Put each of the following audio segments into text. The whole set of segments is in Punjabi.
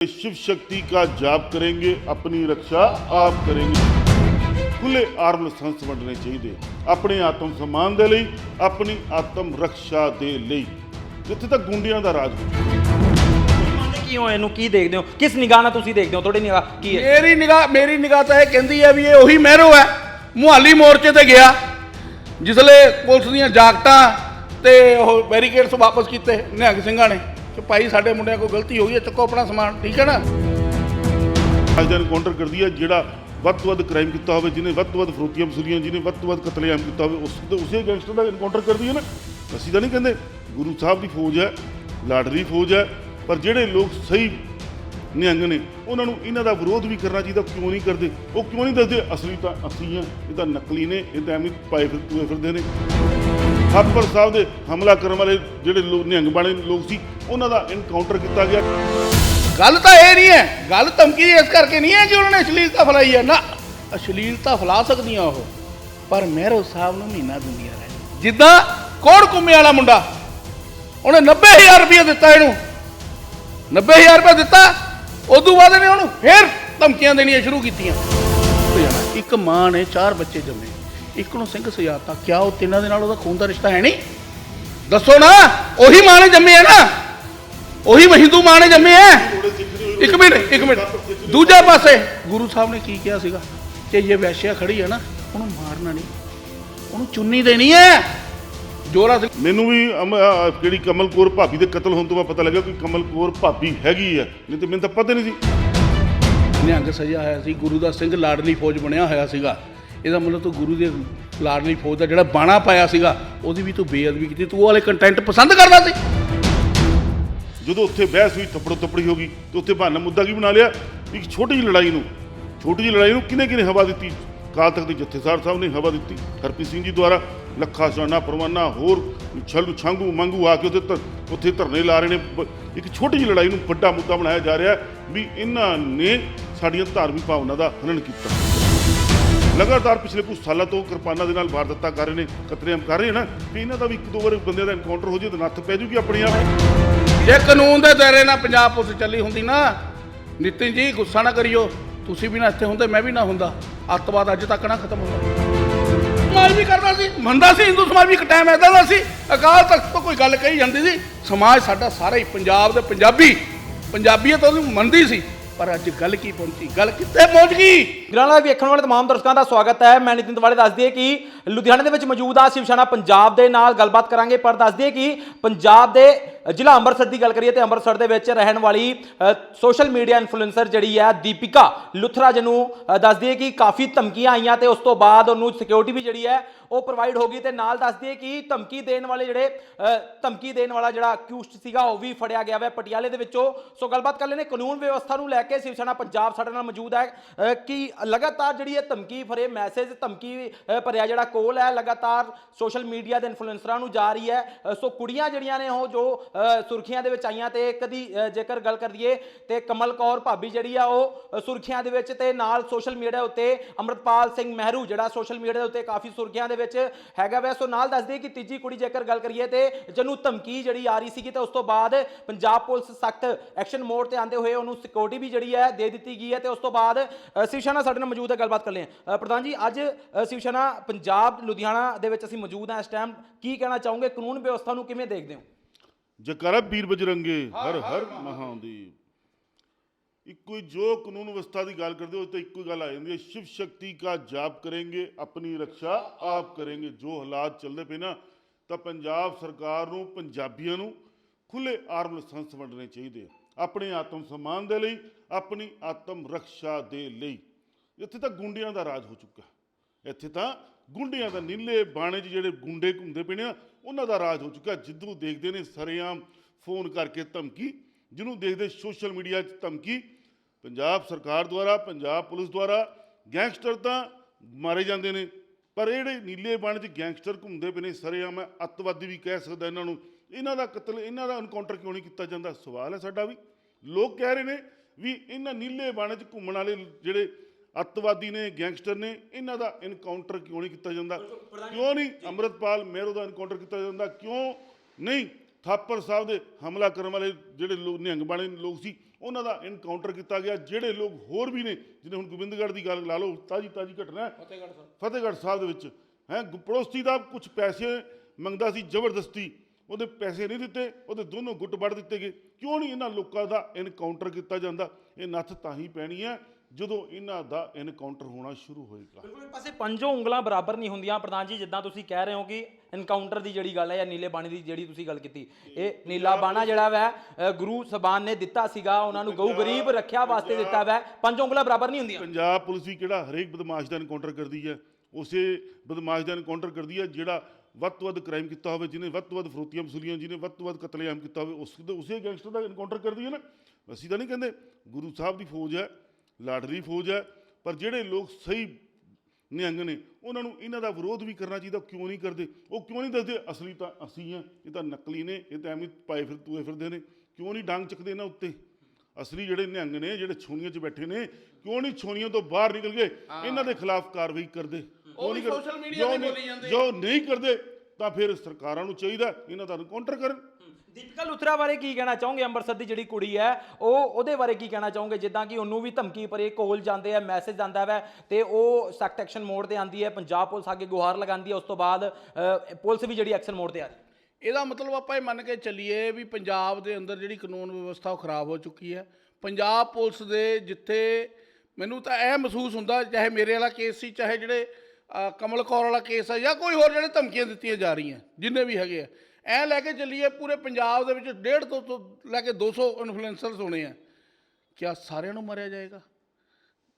शिव शक्ति का जाप करेंगे अपनी रक्षा आप करेंगे ਖੁੱਲੇ ਆਰਮ ਲਾਇਸੈਂਸ ਵੰਡਣੇ ਚਾਹੀਦੇ ਆਪਣੇ ਆਤਮ ਸਨਮਾਨ ਦੇ ਲਈ ਆਪਣੀ ਆਤਮ ਰੱਖਿਆ ਦੇ ਲਈ ਜਿੱਥੇ ਤੱਕ ਗੁੰਡਿਆਂ ਦਾ ਰਾਜ ਹੋਵੇ ਮੰਨਦੇ ਕੀ ਹੋ ਇਹਨੂੰ ਕੀ ਦੇਖਦੇ ਹੋ ਕਿਸ ਨਿਗਾਹ ਨਾਲ ਤੁਸੀਂ ਦੇਖਦੇ ਹੋ ਤੁਹਾਡੀ ਨਿਗਾਹ ਕੀ ਹੈ ਮੇਰੀ ਨਿਗਾਹ ਮੇਰੀ ਨਿਗਾਹ ਤਾਂ ਇਹ ਕਹਿੰਦੀ ਹੈ ਵੀ ਇਹ ਉਹੀ ਮਹਿਰੋ ਹੈ ਮੁਹਾਲੀ ਮੋਰਚੇ ਤੇ ਗਿਆ ਜਿਸਲੇ ਪੁਲਿਸ ਦੀਆਂ ਜਾਕਟਾਂ ਤੇ ਉਹ ਬੈਰੀਕੇਡਸ ਵਾਪਸ ਕੀਤੇ ਨਿਹੰਗ ਸਿੰਘਾਂ ਨੇ ਕਿ ਭਾਈ ਸਾਡੇ ਮੁੰਡਿਆਂ ਕੋਈ ਗਲਤੀ ਹੋ ਗਈ ਹੈ, ਚੱਕੋ ਆਪਣਾ ਸਮਾਨ, ਠੀਕ ਹੈ ਨਾ? ਅੱਜ ਦਾ ਐਨਕਾਊਂਟਰ ਕਰਦੀ ਹੈ, ਜਿਹੜਾ ਵੱਧ ਤੋਂ ਵੱਧ ਕ੍ਰਾਈਮ ਕੀਤਾ ਹੋਵੇ, ਜਿਹਨੇ ਵੱਧ ਤੋਂ ਵੱਧ ਫਰੋਤੀਆਂ ਵਸੂਲੀਆਂ ਜਿਹਨੇ ਵੱਧ ਤੋਂ ਵੱਧ ਕਤਲੇਆਮ ਕੀਤਾ ਹੋਵੇ, ਉਸ ਉਸੇ ਗੈਂਗਸਟਰ ਦਾ ਐਨਕਾਊਂਟਰ ਕਰਦੀ ਹੈ ਨਾ। ਅਸੀਂ ਤਾਂ ਨਹੀਂ ਕਹਿੰਦੇ, ਗੁਰੂ ਸਾਹਿਬ ਦੀ ਫੌਜ ਹੈ ਲਾਡਰੀ ਫੌਜ ਹੈ, ਪਰ ਜਿਹੜੇ ਲੋਕ ਸਹੀ ਨਿਹੰਗ ਨੇ, ਉਹਨਾਂ ਨੂੰ ਇਹਨਾਂ ਦਾ ਵਿਰੋਧ ਵੀ ਕਰਨਾ ਚਾਹੀਦਾ, ਕਿਉਂ ਨਹੀਂ ਕਰਦੇ? ਉਹ ਕਿਉਂ ਨਹੀਂ ਦੱਸਦੇ, ਅਸਲੀ ਤਾਂ ਅਸੀਂ ਆ ਇਹ ਤਾਂ ਨਕਲੀ ਨੇ, ਇਹ ਤਾਂ ਐਵੇਂ ਪਾਏ ਫਿਰ ਤੁਰੇ ਫਿਰਦੇ ਨੇ। ਥਾਪਰ ਸਾਹਿਬ ਦੇ ਹਮਲਾ ਕਰਨ ਵਾਲੇ ਜਿਹੜੇ ਲੋਕ ਨਿਹੰਗ ਬਾਣੇ ਲੋਕ ਸੀ, ਉਹਨਾਂ ਦਾ ਇਨਕਾਊਂਟਰ ਕੀਤਾ ਗਿਆ। ਗੱਲ ਤਾਂ ਇਹ ਨਹੀਂ ਹੈ, ਗੱਲ ਧਮਕੀ ਇਸ ਕਰਕੇ ਨਹੀਂ ਹੈ ਕਿ ਉਹਨਾਂ ਨੇ ਅਸ਼ਲੀਲਤਾ ਫੈਲਾਈ ਹੈ। ਨਾ, ਅਸ਼ਲੀਲਤਾ ਫੈਲਾ ਸਕਦੀਆਂ ਉਹ, ਪਰ ਮਹਿਰੋ ਸਾਹਿਬ ਨੂੰ ਮਹੀਨਾ ਦਿੰਦੀਆਂ ਰਹਿ ਜਿੱਦਾਂ ਕੋੜ ਕੁੰਮੇ ਵਾਲਾ ਮੁੰਡਾ? ਉਹਨੇ 90000 ਰੁਪਏ ਦਿੱਤਾ ਇਹਨੂੰ। 90000 ਰੁਪਏ ਦਿੱਤਾ, ਉਦੋਂ ਬਾਅਦ ਇਹਨੇ ਉਹਨੂੰ ਫੇਰ ਧਮਕੀਆਂ ਦੇਣੀਆਂ ਸ਼ੁਰੂ ਕੀਤੀਆਂ। ਇੱਕ ਮਾਂ ਨੇ ਚਾਰ ਬੱਚੇ ਜੰਮੇ। ਇੱਕ ਨੂੰ ਸਿੰਘ ਸਜਾਤਾ। ਕਿਆ ਉਹ ਤਿੰਨਾਂ ਦੇ ਨਾਲ ਉਹਦਾ ਖੂਨ ਦਾ ਰਿਸ਼ਤਾ ਹੈ ਨਹੀਂ? ਦੱਸੋ ਨਾ ਉਹੀ ਮਾਂ ਨੇ ਜੰਮੇ ਹੈ ਨਾ। ਉਹੀ ਹਿੰਦੂ ਮਾਂ ਨੇ ਜੰਮੇ ਹੈ ਇੱਕ ਮਿੰਟ ਇੱਕ ਮਿੰਟ। ਦੂਜੇ ਪਾਸੇ ਗੁਰੂ ਸਾਹਿਬ ਨੇ ਕੀ ਕਿਹਾ ਸੀਗਾ? ਕਿ ਇਹ ਵੈਸ਼ਿਆ ਖੜੀ ਹੈ ਨਾ ਉਹਨੂੰ ਮਾਰਨਾ ਨਹੀਂ। ਉਹਨੂੰ ਚੁੰਨੀ ਦੇਣੀ ਹੈ ਜੋਰਾ ਸਿੰਘ ਮੈਨੂੰ ਵੀ ਅਮ- ਅਹ ਜਿਹੜੀ ਕਮਲ ਕੌਰ ਭਾਬੀ ਦੇ ਕਤਲ ਹੋਣ ਤੋਂ ਬਾਅਦ ਪਤਾ ਲੱਗਾ ਕਿ ਕਮਲ ਕੌਰ ਭਾਬੀ ਹੈਗੀ ਆ। ਨਹੀਂ ਤੇ ਮੈਨੂੰ ਤਾਂ ਪਤਾ ਨਹੀਂ ਸੀ। ਨਿਹੰਗ ਸਜਿਆ ਹੋਇਆ ਸੀ ਗੁਰੂ ਦਾ ਸਿੰਘ ਲਾਡਲੀ ਫੌਜ ਬਣਿਆ ਹੋਇਆ ਸੀਗਾ। ਇਹਦਾ ਮਤਲਬ ਤੂੰ ਗੁਰੂ ਦੇ ਲਾਡਲੀ ਫੌਜ ਦਾ ਜਿਹੜਾ ਬਾਣਾ ਪਾਇਆ ਸੀਗਾ, ਉਹਦੀ ਵੀ ਤੂੰ ਬੇਅਦਬੀ ਕੀਤੀ, ਤੂੰ ਉਹ ਵਾਲੇ ਕੰਟੈਂਟ ਪਸੰਦ ਕਰਦਾ ਸੀ? ਜਦੋਂ ਉੱਥੇ ਬਹਿਸ ਹੋਈ, ਥੱਪੜੋ ਥੱਪੜੀ ਹੋ ਗਈ, ਤੇ ਉੱਥੇ ਬਹਾਨਾ ਮੁੱਦਾ ਕੀ ਬਣਾ ਲਿਆ? ਇੱਕ ਛੋਟੀ ਜਿਹੀ ਲੜਾਈ ਨੂੰ, ਛੋਟੀ ਜਿਹੀ ਲੜਾਈ ਨੂੰ ਕਿਨੇ ਕਿਨੇ ਹਵਾ ਦਿੱਤੀ? ਕਾਲ ਤੱਕ ਦੇ ਜਥੇਦਾਰ ਸਾਹਿਬ ਨੇ ਹਵਾ ਦਿੱਤੀ, ਹਰਪ੍ਰੀਤ ਸਿੰਘ ਜੀ ਦੁਆਰਾ, ਲੱਖਾ ਸ਼ਾਨਾ, ਪਰਵਾਨਾ, ਹੋਰ ਛਲੂ ਛਾਂਗੂ ਮੰਗੂ ਆ ਕੇ ਉੱਥੇ ਧਰ- ਉੱਥੇ ਧਰਨੇ ਲਾ ਰਹੇ ਨੇ। ਇੱਕ ਛੋਟੀ ਜਿਹੀ ਲੜਾਈ ਨੂੰ ਵੱਡਾ ਮੁੱਦਾ ਬਣਾਇਆ ਜਾ ਰਿਹਾ ਵੀ ਇਹਨਾਂ ਨੇ ਸਾਡੀਆਂ ਧਾਰਮਿਕ ਭਾਵਨਾ ਦਾ ਹਨਨ ਕੀਤਾ। ਲਗਾਤਾਰ ਪਿਛਲੇ ਕੁਝ ਸਾਲਾਂ ਤੋਂ ਕਿਰਪਾਨਾਂ ਦੇ ਨਾਲ ਵਾਰਦਾਤਾਂ ਕਰ ਰਹੇ ਨੇ ਕਤਲੇਆਮ ਕਰ ਰਹੇ ਨੇ ਨਾ ਤੇ ਇਹਨਾਂ ਦਾ ਵੀ ਇੱਕ ਦੋ ਵਾਰ ਬੰਦਿਆਂ ਦਾ ਐਨਕਾਊਂਟਰ ਹੋ ਜੇ ਤਾਂ ਨੱਥ ਪੈ ਜੂਗੀ ਆਪਣੀ ਆਪ। ਜੇ ਕਾਨੂੰਨ ਦੇ ਦਾਇਰੇ ਨਾਲ ਪੰਜਾਬ ਪੁਲਿਸ ਚੱਲੀ ਹੁੰਦੀ ਨਾ, ਨਿਤਿਨ ਜੀ, ਗੁੱਸਾ ਨਾ ਕਰਿਓ, ਤੁਸੀਂ ਵੀ ਨਾ ਇੱਥੇ ਹੁੰਦੇ, ਮੈਂ ਵੀ ਨਾ ਹੁੰਦਾ। ਅੱਤਵਾਦ ਅੱਜ ਤੱਕ ਨਾ ਖਤਮ ਹੁੰਦਾ। ਸਮਾਜ ਵੀ ਕਰਦਾ ਸੀ, ਮੰਨਦਾ ਸੀ, ਹਿੰਦੂ ਸਮਾਜ ਵੀ ਇੱਕ ਟਾਈਮ ਐਦਾਂ ਦਾ ਸੀ। ਅਕਾਲ ਤਖਤ ਤੋਂ ਕੋਈ ਗੱਲ ਕਹੀ ਜਾਂਦੀ ਸੀ, ਸਮਾਜ ਸਾਡਾ ਸਾਰਾ ਹੀ ਪੰਜਾਬ ਦੇ ਪੰਜਾਬੀ, ਪੰਜਾਬੀਅਤ ਉਹਨੂੰ ਮੰਨਦੀ ਸੀ। ਪਰ ਅੱਜ ਗੱਲ ਕੀ ਪਹੁੰਚੀ? ਗੱਲ ਕਿੱਥੇ ਪਹੁੰਚ ਗਈ? ਗ੍ਰਾਣਾ ਵੇਖਣ ਵਾਲੇ ਤਮਾਮ ਦਰਸ਼ਕਾਂ ਦਾ ਸਵਾਗਤ ਹੈ। ਮੈਂ ਨਿਤਿਨ ਤਿਵਾੜੀ ਦੱਸ ਦਈਏ ਕਿ ਲੁਧਿਆਣਾ ਦੇ ਵਿੱਚ ਮੌਜੂਦ ਆ ਸ਼ਿਵਸ਼ਾਨਾ ਪੰਜਾਬ ਦੇ ਨਾਲ। ਗੱਲਬਾਤ ਕਰਾਂਗੇ, ਪਰ ਦੱਸ ਦਈਏ ਕਿ ਪੰਜਾਬ ਦੇ ਜ਼ਿਲ੍ਹਾ ਅੰਮ੍ਰਿਤਸਰ ਦੀ ਗੱਲ ਕਰੀਏ ਤੇ ਅੰਮ੍ਰਿਤਸਰ ਦੇ ਵਿੱਚ ਰਹਿਣ ਵਾਲੀ ਸੋਸ਼ਲ ਮੀਡੀਆ ਇਨਫਲੂਐਂਸਰ ਜਿਹੜੀ ਹੈ ਦੀਪਿਕਾ ਲੁਥਰਾ ਜਿਹਨੂੰ ਅ, ਦੱਸ ਕਿ ਕਾਫੀ ਧਮਕੀਆਂ ਆਈਆਂ ਤੇ ਉਸ ਤੋਂ ਬਾਅਦ ਉਹਨੂੰ ਸਿਕਿਉਰਿਟੀ ਵੀ ਜਿਹੜੀ ਹੈ ਉਹ ਪ੍ਰੋਵਾਈਡ ਹੋ ਗਈ ਤੇ ਨਾਲ ਦੱਸ ਦਈਏ ਕਿ ਧਮਕੀ ਦੇਣ ਵਾਲੇ ਜਿਹੜੇ ਧਮਕੀ ਦੇਣ ਵਾਲਾ ਜਿਹੜਾ ਅਕਿਊਜ਼ਡ ਸੀਗਾ ਉਹ ਵੀ ਫੜਿਆ ਗਿਆ ਹੈ ਪਟਿਆਲੇ ਦੇ ਵਿੱਚੋਂ। ਸੋ ਗੱਲਬਾਤ ਕਰ ਲੈਣੇ ਕਾਨੂੰਨ ਵਿਵਸਥਾ ਨੂੰ ਲੈ ਕੇ ਸ਼ਿਵ ਸੈਨਾ ਪੰਜਾਬ ਸਾਡੇ ਨਾਲ ਮੌਜੂਦ ਹੈ ਕਿ ਲਗਾਤਾਰ ਜਿਹੜੀ ਇਹ ਧਮਕੀ ਭਰੇ ਮੈਸੇਜ ਧਮਕੀ ਭਰਿਆ ਜਿਹੜਾ ਕੋਲ ਹੈ ਲਗਾਤਾਰ ਸੋਸ਼ਲ ਮੀਡੀਆ ਦੇ ਇਨਫਲੂਐਂਸਰਾਂ ਨੂੰ ਜਾ ਰਹੀ ਹੈ। ਸੋ ਕੁੜੀਆਂ ਜਿਹੜੀਆਂ ਨੇ ਉਹ ਜੋ ਸੁਰਖੀਆਂ ਦੇ ਵਿੱਚ ਆਈਆਂ ਤੇ ਇੱਕ ਦੀ ਜੇਕਰ ਗੱਲ ਕਰੀਏ ਤੇ ਕਮਲ ਕੌਰ ਭਾਬੀ ਜਿਹੜੀ ਆ ਉਹ ਸੁਰਖੀਆਂ ਦੇ ਵਿੱਚ ਤੇ ਨਾਲ ਸੋਸ਼ਲ ਮੀਡੀਆ ਉੱਤੇ ਅਮਰਤਪਾਲ ਸਿੰਘ ਮਹਿਰੂ ਜਿਹੜਾ ਸੋਸ਼ਲ ਮੀਡੀਆ ਦੇ ਉੱਤੇ ਕਾਫੀ ਸੁਰਖੀਆਂ ਦੇ ਵਿੱਚ ਹੈਗਾ ਵੈ। ਸੋ ਨਾਲ ਦੱਸਦੇ ਕਿ ਤੀਜੀ ਕੁੜੀ ਜੇਕਰ ਗੱਲ ਕਰੀਏ ਤੇ ਜਿਹਨੂੰ ਧਮਕੀ ਜਿਹੜੀ ਆ ਰਹੀ ਸੀਗੀ ਤੇ ਉਸ ਤੋਂ ਬਾਅਦ ਪੰਜਾਬ ਪੁਲਿਸ ਸਖਤ ਐਕਸ਼ਨ ਮੋਡ ਤੇ ਆਂਦੇ ਹੋਏ ਉਹਨੂੰ ਸਿਕਿਉਰਿਟੀ ਵੀ ਜਿਹੜੀ ਹੈ ਦੇ ਦਿੱਤੀ ਗਈ ਹੈ ਤੇ ਉਸ ਤੋਂ ਬਾਅਦ ਅ, ਸ਼ਿਵਸੈਨਾ ਸਾਡੇ ਨਾਲ ਮੌਜੂਦ ਹੈ ਗੱਲਬਾਤ ਕਰ ਲਈ ਪ੍ਰਧਾਨ ਜੀ ਅੱਜ ਅ, ਸ਼ਿਵਸੈਨਾ ਪੰਜਾਬ ਲੁਧਿਆਣਾ ਦੇ ਵਿੱਚ ਅਸੀਂ ਮੌਜੂਦ ਹਾਂ ਇਸ ਟਾਈਮ ਕੀ ਕਹਿਣਾ ਚਾਹੋਗੇ? ਕਾਨੂੰਨ ਵਿਵਸਥਾ ਨੂੰ ਕਿਵੇਂ ਦੇਖਦੇ ਹੋ? ਜਕਰਾ ਬੀਰ ਬਜਰੰਗੇ ਹਰ ਹਰ ਮਹਾਦੇਵ ਇੱਕੋ ਹੀ ਜੋ ਕਾਨੂੰਨ ਵਿਵਸਥਾ ਦੀ ਗੱਲ ਕਰਦੇ ਹੋ ਤਾਂ ਇੱਕੋ ਹੀ ਗੱਲ ਆ ਜਾਂਦੀ ਹੈ। ਸ਼ਿਵ ਸ਼ਕਤੀ ਦਾ ਜਾਪ ਕਰਾਂਗੇ ਆਪਣੀ ਰੱਖਿਆ ਆਪ ਕਰਾਂਗੇ। ਜੋ ਹਾਲਾਤ ਚੱਲਦੇ ਪਏ ਨਾ ਤਾਂ ਪੰਜਾਬ ਸਰਕਾਰ ਨੂੰ ਪੰਜਾਬੀਆਂ ਨੂੰ ਖੁੱਲੇ ਆਰਮ ਲਾਇਸੈਂਸ ਵੰਡਣੇ ਚਾਹੀਦੇ ਆਪਣੇ ਆਤਮ ਸਨਮਾਨ ਦੇ ਲਈ ਆਪਣੀ ਆਤਮ ਰੱਖਿਆ ਦੇ ਲਈ। ਇੱਥੇ ਤਾਂ ਗੁੰਡਿਆਂ ਦਾ ਰਾਜ ਹੋ ਚੁੱਕਾ ਇੱਥੇ ਤਾਂ ਗੁੰਡਿਆਂ ਦਾ ਨੀਲੇ ਬਾਣੇ 'ਚ ਜਿਹੜੇ ਗੁੰਡੇ ਘੁੰਮਦੇ ਪਏ ਨੇ ਉਹਨਾਂ ਦਾ ਰਾਜ ਹੋ ਚੁੱਕਾ ਜਿੱਦੋਂ ਦੇਖਦੇ ਨੇ ਸਰੇਆਮ ਫੋਨ ਕਰਕੇ ਧਮਕੀ, ਜਿਹਨੂੰ ਦੇਖਦੇ ਸੋਸ਼ਲ ਮੀਡੀਆ 'ਚ ਧਮਕੀ, ਪੰਜਾਬ ਸਰਕਾਰ ਦੁਆਰਾ, ਪੰਜਾਬ ਪੁਲਿਸ ਦੁਆਰਾ ਗੈਂਗਸਟਰ ਤਾਂ ਮਾਰੇ ਜਾਂਦੇ ਨੇ, ਪਰ ਜਿਹੜੇ ਨੀਲੇ ਬਣ 'ਚ ਗੈਂਗਸਟਰ ਘੁੰਮਦੇ ਪਏ ਨੇ, ਸਰੇਆਮ ਅੱਤਵਾਦੀ ਵੀ ਕਹਿ ਸਕਦਾ ਇਹਨਾਂ ਨੂੰ, ਇਹਨਾਂ ਦਾ ਕਤਲ, ਇਹਨਾਂ ਦਾ ਐਨਕਾਊਂਟਰ ਕਿਉਂ ਨਹੀਂ ਕੀਤਾ ਜਾਂਦਾ? ਸਵਾਲ ਹੈ ਸਾਡਾ ਵੀ। ਲੋਕ ਕਹਿ ਰਹੇ ਨੇ ਵੀ ਇਹਨਾਂ ਨੀਲੇ ਬਣ 'ਚ ਘੁੰਮਣ ਵਾਲੇ ਜਿਹੜੇ ਅੱਤਵਾਦੀ ਨੇ ਗੈਂਗਸਟਰ ਨੇ ਇਹਨਾਂ ਦਾ ਐਨਕਾਊਂਟਰ ਕਿਉਂ ਨਹੀਂ ਕੀਤਾ ਜਾਂਦਾ? ਕਿਉਂ ਨਹੀਂ ਅੰਮ੍ਰਿਤਪਾਲ ਮਹਿਰੋ ਦਾ ਐਨਕਾਊਂਟਰ ਕੀਤਾ ਜਾਂਦਾ? ਕਿਉਂ ਨਹੀਂ? ਥਾਪਰ ਸਾਹਿਬ ਦੇ ਹਮਲਾ ਕਰਨ ਵਾਲੇ ਜਿਹੜੇ ਲੋਕ ਨਿਹੰਗ ਬਾਣੇ ਲੋਕ ਸੀ ਉਹਨਾਂ ਦਾ ਇਨਕਾਊਂਟਰ ਕੀਤਾ ਗਿਆ। ਜਿਹੜੇ ਲੋਕ ਹੋਰ ਵੀ ਨੇ ਜਿਵੇਂ ਹੁਣ ਗੋਬਿੰਦਗੜ੍ਹ ਦੀ ਗੱਲ ਲਾ ਲਓ ਤਾਜੀ ਤਾਜੀ ਘਟਨਾ ਹੈ। ਫਤਿਹਗੜ੍ਹ ਸਾਹਿਬ। ਫਤਿਹਗੜ੍ਹ ਸਾਹਿਬ ਦੇ ਵਿੱਚ ਹੈ ਪੜੋਸੀ ਦਾ ਕੁਝ ਪੈਸੇ ਮੰਗਦਾ ਸੀ ਜ਼ਬਰਦਸਤੀ। ਉਹਦੇ ਪੈਸੇ ਨਹੀਂ ਦਿੱਤੇ ਉਹਦੇ ਦੋਨੋਂ ਗੁੱਟ ਵੱਢ ਦਿੱਤੇ ਗਏ। ਕਿਉਂ ਨਹੀਂ ਇਹਨਾਂ ਲੋਕਾਂ ਦਾ ਇਨਕਾਊਂਟਰ ਕੀਤਾ ਜਾਂਦਾ? ਇਹ ਨੱਥ ਤਾਂ ਹੀ ਪੈਣੀ ਹੈ ਜਦੋਂ ਇਹਨਾਂ ਦਾ ਇਨਕਾਊਂਟਰ ਹੋਣਾ ਸ਼ੁਰੂ ਹੋਏਗਾ। ਬਿਲਕੁਲ ਇੱਕ ਪਾਸੇ ਪੰਜੋ ਉਂਗਲਾਂ ਬਰਾਬਰ ਨਹੀਂ ਹੁੰਦੀਆਂ। ਪ੍ਰਧਾਨ ਜੀ ਜਿੱਦਾਂ ਤੁਸੀਂ ਕਹਿ ਰਹੇ ਹੋ ਕਿ ਐਨਕਾਊਂਟਰ ਦੀ ਜਿਹੜੀ ਗੱਲ ਹੈ ਜਾਂ ਨੀਲੇ ਬਾਣੀ ਦੀ ਜਿਹੜੀ ਤੁਸੀਂ ਗੱਲ ਕੀਤੀ ਇਹ ਨੀਲਾ ਬਾਣਾ ਜਿਹੜਾ ਵੈ ਗੁਰੂ ਸਬਾਨ ਨੇ ਦਿੱਤਾ ਸੀਗਾ। ਉਹਨਾਂ ਨੂੰ ਗਊ ਗਰੀਬ ਰੱਖਿਆ ਵਾਸਤੇ ਦਿੱਤਾ ਵੈ। ਪੰਜੋ ਉਂਗਲਾਂ ਬਰਾਬਰ ਨਹੀਂ ਹੁੰਦੀਆਂ। ਪੰਜਾਬ ਪੁਲਿਸ ਵੀ ਕਿਹੜਾ ਹਰੇਕ ਬਦਮਾਸ਼ ਦਾ ਇਨਕਾਊਂਟਰ ਕਰਦੀ ਹੈ ਉਸੇ ਬਦਮਾਸ਼ ਦਾ ਇਨਕਾਊਂਟਰ ਕਰਦੀ ਹੈ ਜਿਹੜਾ ਵੱਧ ਤੋਂ ਵੱਧ ਕ੍ਰਾਈਮ ਕੀਤਾ ਹੋਵੇ ਜਿਹਨੇ ਵੱਧ ਤੋਂ ਵੱਧ ਫਰੋਤੀਆਂ ਵਸੂਲੀਆਂ ਜਿਹਨੇ ਵੱਧ ਤੋਂ ਵੱਧ ਕਤਲੇਆਮ ਕੀਤਾ ਹੋਵੇ ਉਸ ਉਸੇ ਗੈਂਗਸਟਰ ਦਾ ਇਨਕਾਊਂਟਰ ਕਰਦੀ ਹੈ ਨਾ। ਅਸੀਂ ਤਾਂ ਨਹੀਂ ਕਹਿੰਦੇ ਗੁਰੂ ਸਾਹਿਬ ਦੀ ਫੌਜ ਹੈ ਲਾਡਲੀ ਫੌਜ ਹੈ ਪਰ ਜਿਹੜੇ ਲੋਕ ਸਹੀ ਨਿਹੰਗ ਨੇ ਉਹਨਾਂ ਨੂੰ ਇਹਨਾਂ ਦਾ ਵਿਰੋਧ ਵੀ ਕਰਨਾ ਚਾਹੀਦਾ ਕਿਉਂ ਨਹੀਂ ਕਰਦੇ? ਉਹ ਕਿਉਂ ਨਹੀਂ ਦੱਸਦੇ ਅਸਲੀ ਤਾਂ ਅਸੀਂ ਆ ਇਹ ਤਾਂ ਨਕਲੀ ਨੇ ਇਹ ਤਾਂ ਐਵੇਂ ਪਾਏ ਫਿਰ ਤੂਏ ਫਿਰਦੇ ਨੇ। ਕਿਉਂ ਨਹੀਂ ਡੰਗ ਚੱਕਦੇ ਇਹਨਾਂ ਉੱਤੇ? ਅਸਲੀ ਜਿਹੜੇ ਨਿਹੰਗ ਨੇ ਜਿਹੜੇ ਛੋਣੀਆਂ 'ਚ ਬੈਠੇ ਨੇ ਕਿਉਂ ਨਹੀਂ ਛੋਣੀਆਂ ਤੋਂ ਬਾਹਰ ਨਿਕਲ ਗਏ ਇਹਨਾਂ ਦੇ ਖਿਲਾਫ ਕਾਰਵਾਈ ਕਰਦੇ? ਉਹ ਨਹੀਂ ਕਰਦੇ। ਤੇ ਬੋਲੀ ਜਾਂਦੇ। ਜੋ ਨਹੀਂ ਕਰਦੇ ਤਾਂ ਫਿਰ ਸਰਕਾਰਾਂ ਨੂੰ ਚਾਹੀਦਾ ਇਹਨਾਂ ਦਾ ਕਾਊਂਟਰ ਕਰਨ। ਦੀਪਿਕਾ ਲੁਥਰਾ ਬਾਰੇ ਕੀ ਕਹਿਣਾ ਚਾਹੋਗੇ? ਅੰਮ੍ਰਿਤਸਰ ਦੀ ਜਿਹੜੀ ਕੁੜੀ ਹੈ ਉਹ ਉਹਦੇ ਬਾਰੇ ਕੀ ਕਹਿਣਾ ਚਾਹੋਗੇ? ਜਿੱਦਾਂ ਕਿ ਉਹਨੂੰ ਵੀ ਧਮਕੀ ਭਰੇ ਕੋਲ ਜਾਂਦੇ ਆ ਮੈਸੇਜ ਆਂਦਾ ਵੈ ਤੇ ਉਹ ਸਖਤ ਐਕਸ਼ਨ ਮੋੜ ਤੇ ਆਂਦੀ ਹੈ ਪੰਜਾਬ ਪੁਲਿਸ ਅੱਗੇ ਗੁਹਾਰ ਲਗਾਉਂਦੀ ਹੈ ਉਸ ਤੋਂ ਬਾਅਦ ਅ, ਪੁਲਿਸ ਵੀ ਜਿਹੜੀ ਐਕਸ਼ਨ ਮੋੜ ਤੇ ਆ ਰਹੀ ਹੈ। ਇਹਦਾ ਮਤਲਬ ਆਪਾਂ ਇਹ ਮੰਨ ਕੇ ਚੱਲੀਏ ਵੀ ਪੰਜਾਬ ਦੇ ਅੰਦਰ ਜਿਹੜੀ ਕਾਨੂੰਨ ਵਿਵਸਥਾ ਉਹ ਖਰਾਬ ਹੋ ਚੁੱਕੀ ਹੈ। ਪੰਜਾਬ ਪੁਲਿਸ ਦੇ ਜਿੱਥੇ ਮੈਨੂੰ ਤਾਂ ਇਹ ਮਹਿਸੂਸ ਹੁੰਦਾ ਚਾਹੇ ਮੇਰੇ ਵਾਲਾ ਕੇਸ ਸੀ ਚਾਹੇ ਜਿਹੜੇ ਅ, ਕਮਲ ਕੌਰ ਵਾਲਾ ਕੇਸ ਹੈ ਜਾਂ ਕੋਈ ਹੋਰ ਜਿਹੜੇ ਧਮਕੀਆਂ ਦਿੱਤੀਆਂ ਜਾ ਰਹੀਆਂ ਜਿੰਨੇ ਵੀ ਹੈਗੇ ਆ। ਐ ਲੈ ਕੇ ਚੱਲੀਏ, ਪੂਰੇ ਪੰਜਾਬ ਦੇ ਵਿੱਚ 1.5 ਤੋਂ ਤੋਂ ਲੈ ਕੇ 200 ਇਨਫਲੂਐਂਸਰਸ ਹੋਣੇ ਆ। ਕਿਆ ਸਾਰਿਆਂ ਨੂੰ ਮਾਰਿਆ ਜਾਏਗਾ?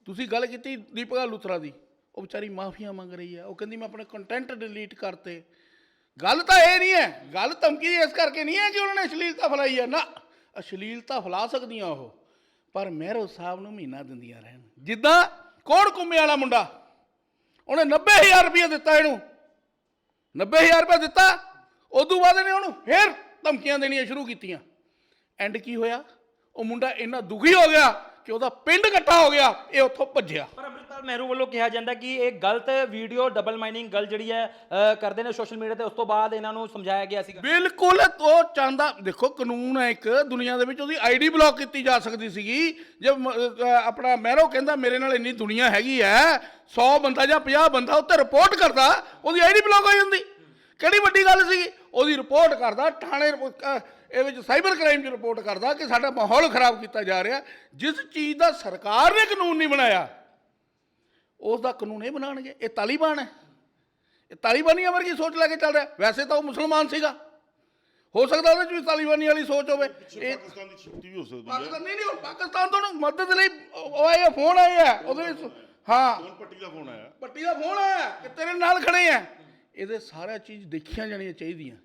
ਤੁਸੀਂ ਗੱਲ ਕੀਤੀ ਦੀਪਕਾ ਲੁਥਰਾ ਦੀ, ਉਹ ਵਿਚਾਰੀ ਮਾਫੀਆਂ ਮੰਗ ਰਹੀ ਹੈ ਉਹ ਕਹਿੰਦੀ, ਮੈਂ ਆਪਣੇ ਕੰਟੈਂਟ ਡਿਲੀਟ ਕਰਤੇ। ਗੱਲ ਤਾਂ ਇਹ ਨਹੀਂ ਹੈ, ਗੱਲ ਧਮਕੀ ਇਸ ਕਰਕੇ ਨਹੀਂ ਹੈ ਕਿ ਉਹਨਾਂ ਨੇ ਅਸ਼ਲੀਲਤਾ ਫੈਲਾਈ ਹੈ ਨਾ, ਅਸ਼ਲੀਲਤਾ ਫੈਲਾ ਸਕਦੀਆਂ ਉਹ, ਪਰ ਮਹਿਰੋ ਸਾਹਿਬ ਨੂੰ ਮਹੀਨਾ ਦਿੰਦੀਆਂ ਰਹਿਣ। ਜਿੱਦਾਂ ਕੋੜ ਕੁੰਮੇ ਵਾਲਾ ਮੁੰਡਾ? ਉਹਨੇ 90000 ਰੁਪਏ ਦਿੱਤਾ ਇਹਨੂੰ। 90000 ਰੁਪਏ ਦਿੱਤਾ। ਉਦੋਂ ਬਾਅਦ ਇਹਨੇ ਉਹਨੂੰ ਫੇਰ ਧਮਕੀਆਂ ਦੇਣੀਆਂ ਸ਼ੁਰੂ ਕੀਤੀਆਂ। ਐਂਡ ਕੀ ਹੋਇਆ? ਉਹ ਮੁੰਡਾ ਇੰਨਾ ਦੁਖੀ ਹੋ ਗਿਆ ਕਿ ਉਹਦਾ ਪਿੰਡ ਇਕੱਠਾ ਹੋ ਗਿਆ ਇਹ ਉੱਥੋਂ ਭੱਜਿਆ। ਪਰ ਅੰਮ੍ਰਿਤਪਾਲ ਮਹਿਰੂ ਵੱਲੋਂ ਕਿਹਾ ਜਾਂਦਾ ਕਿ ਇਹ ਗਲਤ ਵੀਡੀਓ ਡਬਲ ਮਾਈਨਿੰਗ ਗੱਲ ਜਿਹੜੀ ਹੈ ਕਰਦੇ ਨੇ ਸੋਸ਼ਲ ਮੀਡੀਆ ਤੇ ਉਸ ਤੋਂ ਬਾਅਦ ਇਹਨਾਂ ਨੂੰ ਸਮਝਾਇਆ ਗਿਆ ਸੀਗਾ। ਬਿਲਕੁਲ ਉਹ ਚਾਹੁੰਦਾ ਦੇਖੋ ਕਾਨੂੰਨ ਹੈ ਇੱਕ ਦੁਨੀਆ ਦੇ ਵਿੱਚ ਉਹਦੀ ਆਈਡੀ ਬਲੌਕ ਕੀਤੀ ਜਾ ਸਕਦੀ ਸੀਗੀ। ਜੇ ਆਪਣਾ ਮਹਿਰੋ ਕਹਿੰਦਾ ਮੇਰੇ ਨਾਲ ਇੰਨੀ ਦੁਨੀਆ ਹੈਗੀ ਹੈ 100 ਬੰਦਾ ਜਾਂ 50 ਬੰਦਾ ਉੱਤੇ ਰਿਪੋਰਟ ਕਰਦਾ ਉਹਦੀ ਆਈਡੀ ਬਲੌਕ ਹੋ ਜਾਂਦੀ। ਕਿਹੜੀ ਵੱਡੀ ਗੱਲ ਸੀਗੀ? ਉਹਦੀ ਰਿਪੋਰਟ ਕਰਦਾ ਥਾਣੇ ਇਹ ਵਿੱਚ ਸਾਈਬਰ ਕ੍ਰਾਈਮ 'ਚ ਰਿਪੋਰਟ ਕਰਦਾ ਕਿ ਸਾਡਾ ਮਾਹੌਲ ਖਰਾਬ ਕੀਤਾ ਜਾ ਰਿਹਾ। ਜਿਸ ਚੀਜ਼ ਦਾ ਸਰਕਾਰ ਨੇ ਕਾਨੂੰਨ ਨਹੀਂ ਬਣਾਇਆ ਉਸ ਦਾ ਕਾਨੂੰਨ ਇਹ ਬਣਾਉਣਗੇ। ਇਹ ਤਾਲੀਬਾਨ ਹੈ। ਇਹ ਤਾਲੀਬਾਨੀ ਵਰਗੀ ਸੋਚ ਲੈ ਕੇ ਚੱਲ ਰਿਹਾ। ਵੈਸੇ ਤਾਂ ਉਹ ਮੁਸਲਮਾਨ ਸੀਗਾ। ਹੋ ਸਕਦਾ ਉਹਦੇ ਚ ਵੀ ਤਾਲੀਬਾਨੀ ਵਾਲੀ ਸੋਚ ਹੋਵੇ। ਇਹ ਪਾਕਿਸਤਾਨ ਦੀ ਸ਼ਕਤੀ ਵੀ ਹੋ ਸਕਦੀ ਹੈ। ਪਾਕਿਸਤਾਨ ਨਹੀਂ ਨਹੀਂ ਪਾਕਿਸਤਾਨ ਤੋਂ ਮਦਦ ਲਈ ਉਹ ਆਏ ਆ ਫੋਨ ਆਏ ਆ। ਉਹਦੇ ਵਿੱਚ ਹਾਂ। ਪੱਟੀ ਦਾ ਫੋਨ ਆਇਆ। ਪੱਟੀ ਦਾ ਫੋਨ ਆਇਆ। ਕਿ ਤੇਰੇ ਨਾਲ ਖੜੇ ਆ। ਇਹਦੇ ਸਾਰਾ ਚੀਜ਼ ਦੇਖੀਆਂ ਜਾਣੀਆਂ ਚਾਹੀਦੀਆਂ।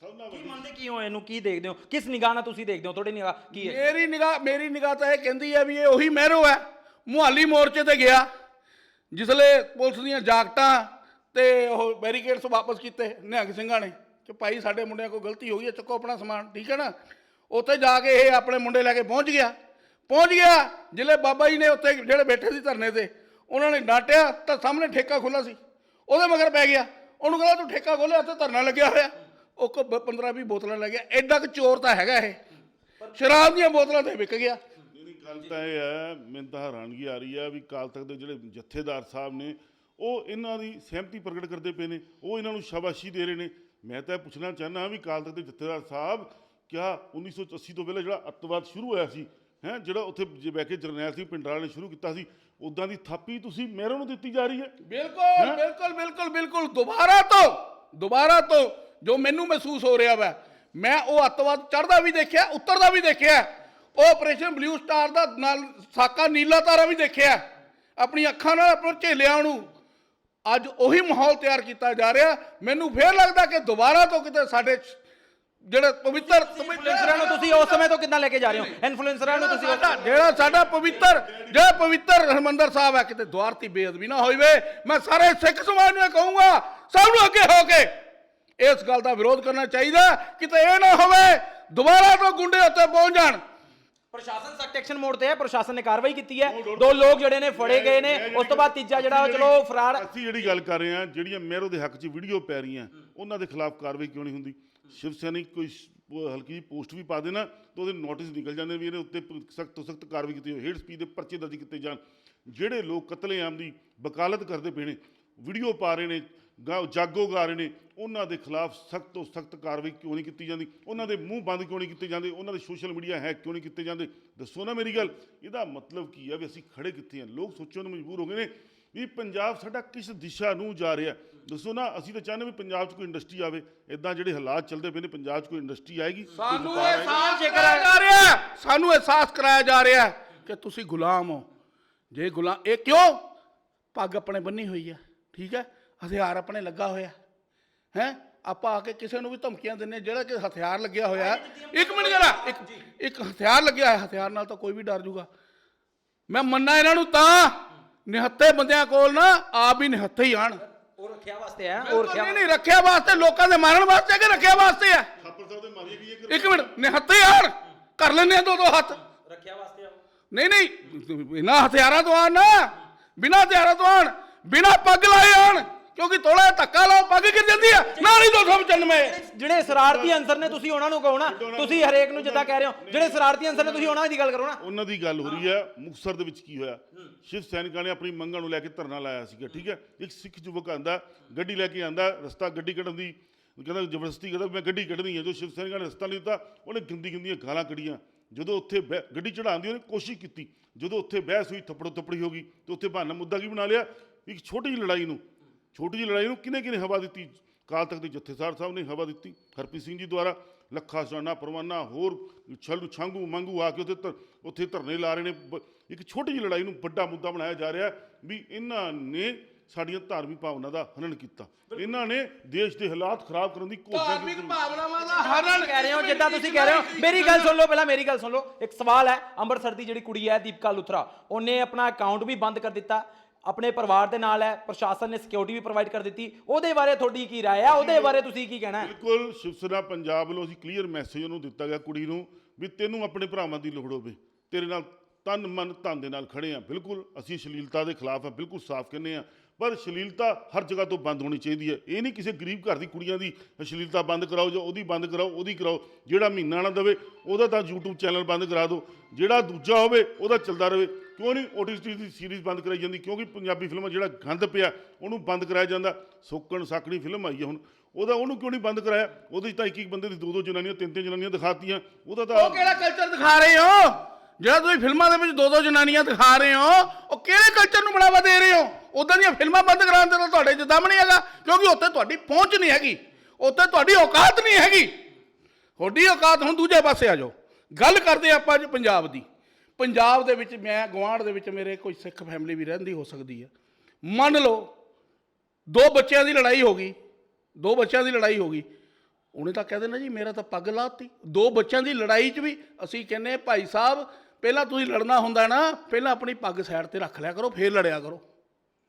ਸਭ ਨਾਲ ਕੀ ਮੰਨਦੇ ਕੀ ਹੋ ਇਹਨੂੰ? ਕੀ ਦੇਖਦੇ ਹੋ? ਕਿਸ ਨਿਗਾਹ ਨਾਲ ਤੁਸੀਂ ਦੇਖਦੇ ਹੋ? ਤੁਹਾਡੀ ਨਿਗਾਹ ਕੀ ਹੈ? ਮੇਰੀ ਨਿਗਾਹ ਮੇਰੀ ਨਿਗਾਹ ਤਾਂ ਇਹ ਕਹਿੰਦੀ ਹੈ ਵੀ ਇਹ ਉਹੀ ਮਹਿਰੋ ਹੈ। ਮੁਹਾਲੀ ਮੋਰਚੇ ਤੇ ਗਿਆ। ਜਿਸਲੇ ਪੁਲਿਸ ਦੀਆਂ ਜਾਕਟਾਂ ਤੇ ਉਹ ਬੈਰੀਕੇਡਸ ਵਾਪਸ ਕੀਤੇ ਨਿਹੰਗ ਸਿੰਘਾਂ ਨੇ ਕਿ ਭਾਈ ਸਾਡੇ ਮੁੰਡਿਆਂ ਕੋਲ ਗਲਤੀ ਹੋ ਗਈ ਹੈ ਚੱਕੋ ਆਪਣਾ ਸਮਾਨ ਠੀਕ ਹੈ ਨਾ? ਉੱਥੇ ਜਾ ਕੇ ਇਹ ਆਪਣੇ ਮੁੰਡੇ ਲੈ ਕੇ ਪਹੁੰਚ ਗਿਆ। ਪਹੁੰਚ ਗਿਆ ਜਿਲੇ ਬਾਬਾ ਜੀ ਨੇ ਉੱਥੇ ਜਿਹੜੇ ਬੈਠੇ ਸੀ ਧਰਨੇ ਤੇ ਉਹਨਾਂ ਨੇ ਡਾਂਟਿਆ ਤਾਂ ਸਾਹਮਣੇ ਠੇਕਾ ਖੁੱਲਾ ਸੀ। ਉਹਦੇ ਮਗਰ ਪੈ ਗਿਆ। ਉਹਨੂੰ ਕਹਿੰਦਾ ਤੂੰ ਠੇਕਾ ਖੋਲਿਆ ਉੱਥੇ ਧਰਨਾ ਲੱਗਿਆ ਹੋਇਆ। ਉਹ ਕੋ 15 20 ਬੋਤਲਾਂ ਲੈ ਗਿਆ। ਐਡਾ ਕੁ ਚੋਰ ਤਾਂ ਹੈਗਾ ਇਹ। ਸ਼ਰਾਬ ਦੀਆਂ ਬੋਤਲਾਂ ਤੇ ਵਿਕ ਗਿਆ। ਨਹੀਂ ਗੱਲ ਤਾਂ ਇਹ ਹੈ, ਮੈਨੂੰ ਤਾਂ ਹੈਰਾਨਗੀ ਆ ਰਹੀ ਹੈ ਵੀ ਕਾਲ ਤੱਕ ਦੇ ਜਿਹੜੇ ਜਥੇਦਾਰ ਸਾਹਿਬ ਨੇ, ਉਹ ਇਹਨਾਂ ਦੀ ਸਹਿਮਤੀ ਪ੍ਰਗਟ ਕਰਦੇ ਪਏ ਨੇ। ਉਹ ਇਹਨਾਂ ਨੂੰ ਸ਼ਾਬਾਸ਼ੀ ਦੇ ਰਹੇ ਨੇ। ਮੈਂ ਤਾਂ ਪੁੱਛਣਾ ਚਾਹੁੰਦਾ ਵੀ ਕਾਲ ਤੱਕ ਦੇ ਜਥੇਦਾਰ ਸਾਹਿਬ, ਕਿਆ 1980 ਤੋਂ ਪਹਿਲਾਂ ਜਿਹੜਾ ਅੱਤਵਾਦ ਸ਼ੁਰੂ ਹੋਇਆ ਸੀ, ਹੈ, ਜਿਹੜਾ ਉੱਥੇ ਬਹਿ ਕੇ ਜਰਨੈਲ ਸਿੰਘ ਪਿੰਡਰਾਲ ਨੇ ਸ਼ੁਰੂ ਕੀਤਾ ਸੀ ਉਦਾਂ ਦੀ ਥਾਪੀ ਤੁਸੀਂ ਮਹਿਰੋਂ ਨੂੰ ਦਿੱਤੀ ਜਾ ਰਹੀ ਹੈ। ਬਿਲਕੁਲ ਬਿਲਕੁਲ ਬਿਲਕੁਲ ਬਿਲਕੁਲ। ਦੁਬਾਰਾ ਤੋਂ ਦੁਬਾਰਾ ਤੋਂ ਜੋ ਮੈਨੂੰ ਮਹਿਸੂਸ ਹੋ ਰਿਹਾ ਵਾ ਮੈਂ ਉਹ ਅੱਤਵਾਦ ਚੜਦਾ ਵੀ ਦੇਖਿਆ ਉੱਤਰਦਾ ਵੀ ਦੇਖਿਆ। ਉਹ ਆਪਰੇਸ਼ਨ ਬਲੂ ਸਟਾਰ ਦਾ ਨਾਲ ਸਾਕਾ ਨੀਲਾ ਤਾਰਾ ਵੀ ਦੇਖਿਆ। ਆਪਣੀ ਅੱਖਾਂ ਨਾਲ ਆਪਣਾ ਝੇਲਿਆ ਉਹਨੂੰ ਅੱਜ ਉਹੀ ਮਾਹੌਲ ਤਿਆਰ ਕੀਤਾ ਜਾ ਰਿਹਾ। ਮੈਨੂੰ ਫੇਰ ਲੱਗਦਾ ਕਿ ਦੁਬਾਰਾ ਤੋਂ ਕਿਤੇ ਸਾਡੇ ਜਿਹੜੇ ਪਵਿੱਤਰ ਇਨਫਲੂਐਂਸਰਾਂ ਨੂੰ ਤੁਸੀਂ ਉਸ ਸਮੇਂ ਤੋਂ ਕਿੱਦਾਂ ਲੈ ਕੇ ਜਾ ਰਹੇ ਹੋ? ਇਨਫਲੂਐਂਸਰਾਂ ਨੂੰ ਤੁਸੀਂ ਸਾਡਾ ਜਿਹੜਾ ਸਾਡਾ ਪਵਿੱਤਰ ਜਿਹੜਾ ਪਵਿੱਤਰ ਹਰਮੰਦਰ ਸਾਹਿਬ ਹੈ ਕਿਤੇ ਦੁਆਰ ਦੀ ਬੇਅਦਬੀ ਨਾ ਹੋਵੇ ਮੈਂ ਸਾਰੇ ਸਿੱਖ ਸਮਾਜ ਨੂੰ ਇਹ ਕਹੂੰਗਾ ਸਭ ਨੂੰ ਅੱਗੇ ਹੋ ਕੇ। ਇਸ ਗੱਲ ਦਾ ਵਿਰੋਧ ਕਰਨਾ ਚਾਹੀਦਾ ਕਿਤੇ ਇਹ ਨਾ ਹੋਵੇ ਦੁਬਾਰਾ ਤੋਂ ਗੁੰਡੇ ਉੱਤੇ ਪਹੁੰਚ ਜਾਣ। ਪ੍ਰਸ਼ਾਸਨ ਸਖਤ ਐਕਸ਼ਨ ਮੋਡ ਤੇ ਹੈ ਪ੍ਰਸ਼ਾਸਨ ਨੇ ਕਾਰਵਾਈ ਕੀਤੀ ਹੈ। ਦੋ ਲੋਕ ਜਿਹੜੇ ਨੇ ਫੜੇ ਗਏ ਨੇ। ਉਸ ਤੋਂ ਬਾਅਦ ਤੀਜਾ ਜਿਹੜਾ ਚਲੋ ਫਰਾਰ ਅਸੀਂ ਜਿਹੜੀ ਗੱਲ ਕਰ ਰਹੇ ਹਾਂ ਜਿਹੜੀਆਂ ਮਹਿਰੋ ਦੇ ਹੱਕ 'ਚ ਵੀਡੀਓ ਪੈ ਰਹੀਆਂ ਉਹਨਾਂ ਦੇ ਖਿਲਾਫ ਕਾਰਵਾਈ ਕਿਉਂ ਨਹੀਂ ਹੁੰਦੀ? ਸ਼ਿਵ ਸੈਨਿਕ ਕੋਈ ਹਲਕੀ ਪੋਸਟ ਵੀ ਪਾ ਦੇਣਾ ਤਾਂ ਉਹਦੇ ਨੋਟਿਸ ਨਿਕਲ ਜਾਂਦੇ ਵੀ ਇਹਦੇ ਉੱਤੇ ਸਖਤ ਤੋਂ ਸਖਤ ਕਾਰਵਾਈ ਕੀਤੀ ਹੋਵੇ ਹੇਡ ਸਪੀਚ ਦੇ ਪਰਚੇ ਦਰਜ ਕੀਤੇ ਜਾਣ। ਜਿਹੜੇ ਲੋਕ ਕਤਲੇਆਮ ਦੀ ਵਕਾਲਤ ਕਰਦੇ ਪਏ ਨੇ ਵੀਡੀਓ ਪਾ ਰਹੇ ਨੇ, ਗਾ- ਜਾਗੋ ਗਾ ਰਹੇ ਨੇ, ਉਹਨਾਂ ਦੇ ਖਿਲਾਫ ਸਖਤ ਤੋਂ ਸਖਤ ਕਾਰਵਾਈ ਕਿਉਂ ਨਹੀਂ ਕੀਤੀ ਜਾਂਦੀ? ਉਹਨਾਂ ਦੇ ਮੂੰਹ ਬੰਦ ਕਿਉਂ ਨਹੀਂ ਕੀਤੇ ਜਾਂਦੇ? ਉਹਨਾਂ ਦੇ ਸੋਸ਼ਲ ਮੀਡੀਆ ਹੈਕ ਕਿਉਂ ਨਹੀਂ ਕੀਤੇ ਜਾਂਦੇ? ਦੱਸੋ ਨਾ ਮੇਰੀ ਗੱਲ। ਇਹਦਾ ਮਤਲਬ ਕੀ ਹੈ ਵੀ ਅਸੀਂ ਖੜੇ ਕਿੱਥੇ ਹਾਂ? ਲੋਕ ਸੋਚਣ ਨੂੰ ਮਜਬੂਰ ਹੋ ਗਏ ਨੇ ਵੀ ਪੰਜਾਬ ਸਾਡਾ ਕਿਸ ਦਿਸ਼ਾ ਨੂੰ ਜਾ ਰਿਹਾ? ਦੱਸੋ ਨਾ ਅਸੀਂ ਤਾਂ ਚਾਹੁੰਦੇ ਵੀ ਪੰਜਾਬ 'ਚ ਕੋਈ ਇੰਡਸਟਰੀ ਆਵੇ। ਇਦਾਂ ਜਿਹੜੇ ਹਾਲਾਤ ਚੱਲਦੇ ਪਏ ਨੇ ਪੰਜਾਬ 'ਚ ਕੋਈ ਇੰਡਸਟਰੀ ਆਏਗੀ ਸਾਨੂੰ। ਅਹਿਸਾਸ ਕਰਾਇਆ ਜਾ ਰਿਹਾ ਹੈ। ਸਾਨੂੰ ਅਹਿਸਾਸ ਕਰਾਇਆ ਜਾ ਰਿਹਾ ਹੈ ਕਿ ਤੁਸੀਂ ਗੁਲਾਮ ਹੋ। ਜੇ ਗੁਲਾਮ ਇਹ ਕਿਉਂ? ਪੱਗ ਆਪਣੇ ਬੰਨੀ ਹੋਈ ਹੈ ਠੀਕ ਹੈ? ਹਥਿਆਰ ਆਪਣੇ ਲੱਗਾ ਹੋਇਆ ਹੈ। ਆਪਾਂ ਆ ਕੇ ਕਿਸੇ ਨੂੰ ਵੀ ਧਮਕੀਆਂ ਦਿੰਨੇ ਜਿਹੜਾ ਕਿ ਹਥਿਆਰ ਲੱਗਿਆ ਹੋਇਆ ਹੈ। ਇੱਕ ਮਿੰਟ ਜਰਾ ਇੱਕ ਇੱਕ ਹਥਿਆਰ ਲੱਗਿਆ ਹੈ ਹਥਿਆਰ ਨਾਲ ਤਾਂ ਕੋਈ ਵੀ ਡਰ ਜੂਗਾ। ਮੈਂ ਮੰਨਾਂ ਇਹਨਾਂ ਨੂੰ ਤਾਂ ਨਿਹੱਥੇ ਬੰਦਿਆਂ ਕੋਲ ਨਾ ਆਪ ਹੀ ਨਿਹੱਥੇ ਹੀ ਆਣ। ਉਹ ਰੱਖਿਆ ਵਾਸਤੇ ਹੈ ਉਹ ਰੱਖਿਆ ਨਹੀਂ ਨਹੀਂ ਰੱਖਿਆ ਵਾਸਤੇ ਲੋਕਾਂ ਦੇ ਮਾਰਨ ਵਾਸਤੇ ਕਿ ਰੱਖਿਆ ਵਾਸਤੇ ਆ? ਥਾਪਰ ਸਾਹਿਬ ਦੇ ਮਾਰੀਏ ਵੀ ਇਹ ਇੱਕ ਮਿੰਟ ਨਿਹੱਥੇ ਆਣ ਕਰ ਆ ਦੋ ਦੋ ਹੱਥ। ਰੱਖਿਆ ਵਾਸਤੇ ਆ ਨਹੀਂ ਨਹੀਂ ਬਿਨਾਂ ਹਥਿਆਰਾਂ ਤੋਂ ਆਣ ਨਾ ਬਿਨਾਂ ਹਥਿਆਰਾਂ ਤੋਂ ਆਣ ਬਿਨਾਂ ਪੱਗ ਲਾਏ ਆਣ ਕਿਉਂਕਿ ਥੋੜਾ ਧੱਕਾ ਲਾਓ ਪੱਗ ਗਿਰ ਜਾਂਦੀ ਆ? ਨਾਲ ਹੀ 295 ਜਿਹੜੇ ਸ਼ਰਾਰਤੀ ਅੰਸਰ ਨੇ ਤੁਸੀਂ ਉਹਨਾਂ ਨੂੰ ਕਹੋ ਨਾ ਤੁਸੀਂ ਹਰੇਕ ਨੂੰ ਜਿੱਦਾਂ ਕਹਿ ਰਹੇ ਹੋ। ਜਿਹੜੇ ਸ਼ਰਾਰਤੀ ਅੰਸਰ ਨੇ ਤੁਸੀਂ ਉਹਨਾਂ ਦੀ ਗੱਲ ਕਰੋ ਨਾ। ਉਹਨਾਂ ਦੀ ਗੱਲ ਹੋ ਰਹੀ ਹੈ ਮੁਕਤਸਰ ਦੇ ਵਿੱਚ ਕੀ ਹੋਇਆ? ਸ਼ਿਵ ਸੈਨਿਕਾਂ ਨੇ ਆਪਣੀ ਮੰਗਾਂ ਨੂੰ ਲੈ ਕੇ ਧਰਨਾ ਲਾਇਆ ਸੀਗਾ ਠੀਕ ਹੈ? ਇੱਕ ਸਿੱਖ ਯੁਵਕ ਆਂਦਾ ਗੱਡੀ ਲੈ ਕੇ ਆਂਦਾ ਰਸਤਾ ਗੱਡੀ ਕੱਢਣ ਦੀ ਕਹਿੰਦਾ ਜ਼ਬਰਦਸਤੀ ਕਹਿੰਦਾ ਮੈਂ ਗੱਡੀ ਕੱਢਣੀ ਹੈ। ਜੋ ਸ਼ਿਵ ਸੈਨਿਕਾਂ ਨੇ ਰਸਤਾ ਨਹੀਂ ਦਿੱਤਾ ਉਹਨੇ ਗੰਦੀ ਗੰਦੀਆਂ ਗਾਲਾਂ ਕੱਢੀਆਂ। ਜਦੋਂ ਉੱਥੇ ਬਹਿ- ਗੱਡੀ ਚੜਾਉਣ ਦੀ ਉਹਨੇ ਕੋਸ਼ਿਸ਼ ਕੀਤੀ। ਜਦੋਂ ਉੱਥੇ ਬਹਿਸ ਹੋਈ ਥੱਪੜੋ ਥੱਪੜੀ ਹੋ ਗਈ ਤੇ ਉੱਥੇ ਬਹਾਨਾ ਮੁੱਦਾ ਕੀ ਬਣਾ ਲਿਆ? ਇੱਕ ਛੋਟੀ ਜਿਹੀ ਲੜਾਈ ਨੂੰ ਛੋਟੀ ਜਿਹੀ ਲੜਾਈ ਨੂੰ ਕਿਨੇ ਕਿਨੇ ਹਵਾ ਦਿੱਤੀ? ਕਾਲ ਤੱਕ ਦੇ ਜਥੇਦਾਰ ਸਾਹਿਬ ਨੇ ਹਵਾ ਦਿੱਤੀ। ਹਰਪ੍ਰੀਤ ਸਿੰਘ ਜੀ ਦੁਆਰਾ ਲੱਖਾ ਸੋਨਾ ਪਰਵਾਨਾ ਹੋਰ ਛਲੂ ਛਾਂਗੂ ਮੰਗੂ ਆ ਕੇ ਉੱਥੇ ਉੱਥੇ ਧਰਨੇ ਲਾ ਰਹੇ ਨੇ। ਇੱਕ ਛੋਟੀ ਜਿਹੀ ਲੜਾਈ ਨੂੰ ਵੱਡਾ ਮੁੱਦਾ ਬਣਾਇਆ ਜਾ ਰਿਹਾ ਵੀ ਇਹਨਾਂ ਨੇ ਸਾਡੀਆਂ ਧਾਰਮਿਕ ਭਾਵਨਾ ਦਾ ਹਨਨ ਕੀਤਾ। ਇਹਨਾਂ ਨੇ ਦੇਸ਼ ਦੇ ਹਾਲਾਤ ਖਰਾਬ ਕਰਨ ਦੀ ਕੋਸ਼ਿਸ਼ ਧਾਰਮਿਕ ਕੀਤੀ ਭਾਵਨਾਵਾਂ ਦਾ ਹਰਨ ਕਹਿ ਰਹੇ ਹੋ ਜਿੱਦਾਂ ਤੁਸੀਂ ਕਹਿ ਰਹੇ ਹੋ। ਮੇਰੀ ਗੱਲ ਸੁਣ ਲਓ ਪਹਿਲਾਂ ਮੇਰੀ ਗੱਲ ਸੁਣ ਲਓ। ਇੱਕ ਸਵਾਲ ਹੈ ਅੰਮ੍ਰਿਤਸਰ ਦੀ ਜਿਹੜੀ ਕੁੜੀ ਹੈ ਦੀਪਕਾ ਲੁਥਰਾ ਉਹਨੇ ਆਪਣਾ ਅਕਾਊਂਟ ਵੀ ਬੰਦ ਕਰ ਦਿੱਤਾ। ਆਪਣੇ ਪਰਿਵਾਰ ਦੇ ਨਾਲ ਹੈ, ਪ੍ਰਸ਼ਾਸਨ ਨੇ ਸਿਕਿਉਰਿਟੀ ਵੀ ਪ੍ਰੋਵਾਈਡ ਕਰ ਦਿੱਤੀ। ਉਹਦੇ ਬਾਰੇ ਤੁਹਾਡੀ ਕੀ ਰਾਏ ਆ? ਉਹਦੇ ਬਾਰੇ ਤੁਸੀਂ ਕੀ ਕਹਿਣਾ ਹੈ? ਬਿਲਕੁਲ, ਸ਼ਿਵ ਸੈਨਾ ਪੰਜਾਬ ਵੱਲੋਂ ਅਸੀਂ ਕਲੀਅਰ ਮੈਸੇਜ ਉਹਨੂੰ ਦਿੱਤਾ ਗਿਆ ਕੁੜੀ ਨੂੰ ਵੀ ਤੈਨੂੰ ਆਪਣੇ ਭਰਾਵਾਂ ਦੀ ਲੋੜ ਹੋਵੇ। ਤੇਰੇ ਨਾਲ ਤਨ, ਮਨ, ਧਨ ਦੇ ਨਾਲ ਖੜੇ ਆ। ਬਿਲਕੁਲ, ਅਸੀਂ ਸ਼ਲੀਲਤਾ ਦੇ ਖਿਲਾਫ ਆ, ਬਿਲਕੁਲ ਸਾਫ਼ ਕਹਿੰਦੇ ਆ। ਪਰ ਸ਼ਲੀਲਤਾ ਹਰ ਜਗ੍ਹਾ ਤੋਂ ਬੰਦ ਹੋਣੀ ਚਾਹੀਦੀ ਹੈ। ਇਹ ਨਹੀਂ ਕਿਸੇ ਗਰੀਬ ਘਰ ਦੀ ਕੁੜੀਆਂ ਦੀ ਸ਼ਲੀਲਤਾ ਬੰਦ ਕਰਾਓ ਜਾਂ ਉਹਦੀ ਬੰਦ ਕਰਾਓ, ਉਹਦੀ ਕਰਾਓ। ਜਿਹੜਾ ਮਹੀਨਾ ਨਾ ਦੇਵੇ, ਉਹਦਾ ਤਾਂ YouTube ਚੈਨਲ ਬੰਦ ਕਰਾ ਦਿਓ। ਜਿਹੜਾ ਦੂਜਾ ਹੋਵੇ, ਉਹਦਾ ਚੱਲਦਾ ਰਹੇ। ਕਿਉਂ ਨਹੀਂ OTT ਦੀ ਸੀਰੀਜ਼ ਬੰਦ ਕਰਾਈ ਜਾਂਦੀ? ਕਿਉਂਕਿ ਪੰਜਾਬੀ ਫਿਲਮਾਂ ਜਿਹੜਾ ਗੰਦ ਪਿਆ, ਉਹਨੂੰ ਬੰਦ ਕਰਾਇਆ ਜਾਂਦਾ। ਸੋਕਣ ਸਾਕਣੀ ਫਿਲਮ ਆਈ ਹੈ ਹੁਣ। ਉਹਦਾ ਉਹਨੂੰ ਕਿਉਂ ਨਹੀਂ ਬੰਦ ਕਰਾਇਆ? ਉਹਦੇ 'ਚ ਤਾਂ ਇੱਕ ਇੱਕ ਬੰਦੇ ਦੀ ਦੋ ਦੋ ਜਨਾਨੀਆਂ ਤਿੰਨ ਤਿੰਨ ਜਨਾਨੀਆਂ ਦਿਖਾਤੀਆਂ। ਉਹਦਾ ਤਾਂ ਉਹ ਕਿਹੜਾ ਕਲਚਰ ਦਿਖਾ ਰਹੇ ਹੋ? ਜਿਹੜਾ ਤੁਸੀਂ ਫਿਲਮਾਂ ਦੇ ਵਿੱਚ ਦੋ ਦੋ ਜਨਾਨੀਆਂ ਦਿਖਾ ਰਹੇ ਹੋ, ਉਹ ਕਿਹੜੇ ਕਲਚਰ ਨੂੰ ਬੜਾਵਾ ਦੇ ਰਹੇ ਹੋ? ਉਦਾਂ ਦੀਆਂ ਫਿਲਮਾਂ ਬੰਦ ਕਰਾਉਣ ਦੇ ਤਾਂ ਤੁਹਾਡੇ 'ਚ ਦਮ ਨਹੀਂ ਹੈਗਾ, ਕਿਉਂਕਿ ਉੱਥੇ ਤੁਹਾਡੀ ਪਹੁੰਚ ਨਹੀਂ ਹੈਗੀ। ਉੱਥੇ ਤੁਹਾਡੀ ਔਕਾਤ ਨਹੀਂ ਹੈਗੀ। ਤੁਹਾਡੀ ਔਕਾਤ ਹੁਣ ਦੂਜੇ ਪਾਸੇ ਆ ਜਾਓ। ਗੱਲ ਕਰਦੇ ਆਪਾਂ ਅੱਜ ਪੰਜਾਬ ਦੀ। ਪੰਜਾਬ ਦੇ ਵਿੱਚ ਮੈਂ ਗਵਾਂਢ ਦੇ ਵਿੱਚ ਮੇਰੇ ਕੋਈ ਸਿੱਖ ਫੈਮਿਲੀ ਵੀ ਰਹਿੰਦੀ ਹੋ ਸਕਦੀ ਹੈ। ਮੰਨ ਲਓ ਦੋ ਬੱਚਿਆਂ ਦੀ ਲੜਾਈ ਹੋ ਗਈ ਦੋ ਬੱਚਿਆਂ ਦੀ ਲੜਾਈ ਹੋ ਗਈ। ਉਹਨੇ ਤਾਂ ਕਹਿ ਦੇਣਾ ਜੀ ਮੇਰਾ ਤਾਂ ਪੱਗ ਲਾਤੀ। ਦੋ ਬੱਚਿਆਂ ਦੀ ਲੜਾਈ 'ਚ ਵੀ ਅਸੀਂ ਕਹਿੰਨੇ ਭਾਈ ਸਾਹਿਬ ਪਹਿਲਾਂ ਤੁਸੀਂ ਲੜਨਾ ਹੁੰਦਾ ਨਾ ਪਹਿਲਾਂ ਆਪਣੀ ਪੱਗ ਸਾਈਡ ਤੇ ਰੱਖ ਲਿਆ ਕਰੋ ਫੇਰ ਲੜਿਆ ਕਰੋ।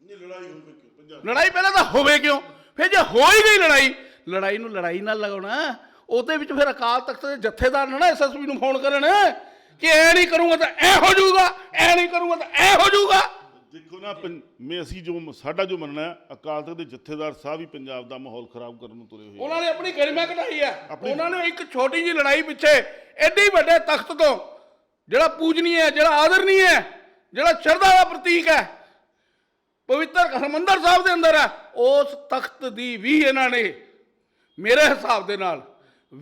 ਨਹੀਂ ਲੜਾਈ ਹੋਵੇ ਕਿਉਂ? ਪੰਜਾਬ ਲੜਾਈ ਪਹਿਲਾਂ ਤਾਂ ਹੋਵੇ ਕਿਉਂ? ਫਿਰ ਜੇ ਹੋ ਹੀ ਗਈ ਲੜਾਈ ਲੜਾਈ ਨੂੰ ਲੜਾਈ ਨਾਲ ਲਗਾਉਣਾ ਉਹਦੇ ਵਿੱਚ ਫਿਰ ਅਕਾਲ ਤਖਤ ਦੇ ਜਥੇਦਾਰ ਨੇ ਨਾ ਐਸਐਸਪੀ ਨੂੰ ਫੋਨ ਕਰਨ। ਕਿ ਐ ਨਹੀਂ ਕਰੂੰਗਾ ਤਾਂ ਐ ਹੋ ਜਾਊਗਾ ਐ ਨਹੀਂ ਕਰੂੰਗਾ ਤਾਂ ਐ ਹੋ ਜਾਊਗਾ ਦੇਖੋ ਨਾ ਪੰ- ਮੈਂ ਅਸੀਂ ਜੋ ਸਾਡਾ ਜੋ ਮੰਨਣਾ ਹੈ ਅਕਾਲ ਤਖਤ ਦੇ ਜਥੇਦਾਰ ਸਾਹਿਬ ਹੀ ਪੰਜਾਬ ਦਾ ਮਾਹੌਲ ਖਰਾਬ ਕਰਨ ਨੂੰ ਤੁਰੇ ਹੋਏ ਆ। ਉਹਨਾਂ ਨੇ ਆਪਣੀ ਗਰਿਮਾ ਘਟਾਈ ਆਪਣੀ- ਉਹਨਾਂ ਨੇ ਇੱਕ ਛੋਟੀ ਜਿਹੀ ਲੜਾਈ ਪਿੱਛੇ ਐਡੀ ਵੱਡੇ ਤਖਤ ਤੋਂ ਜਿਹੜਾ ਪੂਜਨੀय ਹੈ ਜਿਹੜਾ ਆਦਰਨੀय ਹੈ ਜਿਹੜਾ ਸ਼ਰਧਾ ਦਾ ਪ੍ਰਤੀਕ ਹੈ ਪਵਿੱਤਰ ਹਰਮੰਦਰ ਸਾਹਿਬ ਦੇ ਅੰਦਰ ਹੈ ਉਸ ਤਖਤ ਦੀ ਵੀ ਇਹਨਾਂ ਨੇ ਮੇਰੇ ਹਿਸਾਬ ਦੇ ਨਾਲ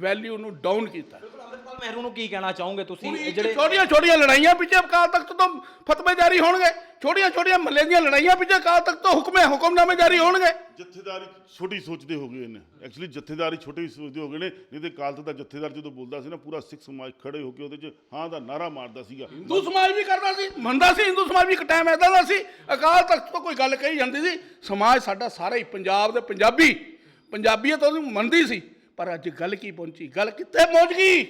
ਵੈਲਿਊ ਨੂੰ ਡਾਊਨ ਕੀਤਾ। ਅੰਮ੍ਰਿਤਪਾਲ ਮਹਿਰੂ ਨੂੰ ਕੀ ਕਹਿਣਾ ਚਾਹੋਗੇ ਤੁਸੀਂ? ਇਹ ਜਿਹੜੇ ਛੋਟੀਆਂ ਛੋਟੀਆਂ ਲੜਾਈਆਂ ਪਿੱਛੇ ਅਕਾਲ ਤਖਤ ਤੋਂ ਫਤਵੇ ਜਾਰੀ ਹੋਣਗੇ। ਛੋਟੀਆਂ ਛੋਟੀਆਂ ਮਹੱਲੇ ਦੀਆਂ ਲੜਾਈਆਂ ਪਿੱਛੇ ਅਕਾਲ ਤਖਤ ਤੋਂ ਹੁਕਮੇ ਹੁਕਮਨਾਮੇ ਜਾਰੀ ਹੋਣਗੇ। ਜਥੇਦਾਰੀ ਛੋਟੀ ਸੋਚਦੇ ਹੋ ਗਏ ਨੇ। ਐਕਚੁਅਲੀ ਜਥੇਦਾਰੀ ਛੋਟੀ ਸੋਚਦੇ ਹੋ ਗਏ ਨੇ। ਨਹੀਂ ਤੇ ਅਕਾਲ ਤਖਤ ਦਾ ਜਥੇਦਾਰ ਜਦੋਂ ਬੋਲਦਾ ਸੀ ਨਾ ਪੂਰਾ ਸਿੱਖ ਸਮਾਜ ਖੜੇ ਹੋ ਕੇ ਉਹਦੇ 'ਚ ਹਾਂ ਦਾ ਨਾਰਾ ਮਾਰਦਾ ਸੀਗਾ। ਹਿੰਦੂ ਸਮਾਜ ਵੀ ਕਰਦਾ ਸੀ ਮੰਨਦਾ ਸੀ ਹਿੰਦੂ ਸਮਾਜ ਵੀ ਇੱਕ ਟਾਈਮ ਐਦਾਂ ਦਾ ਸੀ। ਅਕਾਲ ਤਖਤ ਤੋਂ ਕੋਈ ਗੱਲ ਕਹੀ ਜਾਂਦੀ ਸੀ ਸਮਾਜ ਸਾਡਾ ਸਾਰਾ ਹੀ ਪੰਜਾਬ ਦੇ ਪੰਜਾਬੀ। ਪੰਜਾਬੀਅਤ ਉਹਨੂੰ ਮੰਨਦੀ ਸੀ। ਪਰ ਅੱਜ ਗੱਲ ਕੀ ਪਹੁੰਚੀ? ਗੱਲ ਕਿੱਥੇ ਪਹੁੰਚ ਗਈ?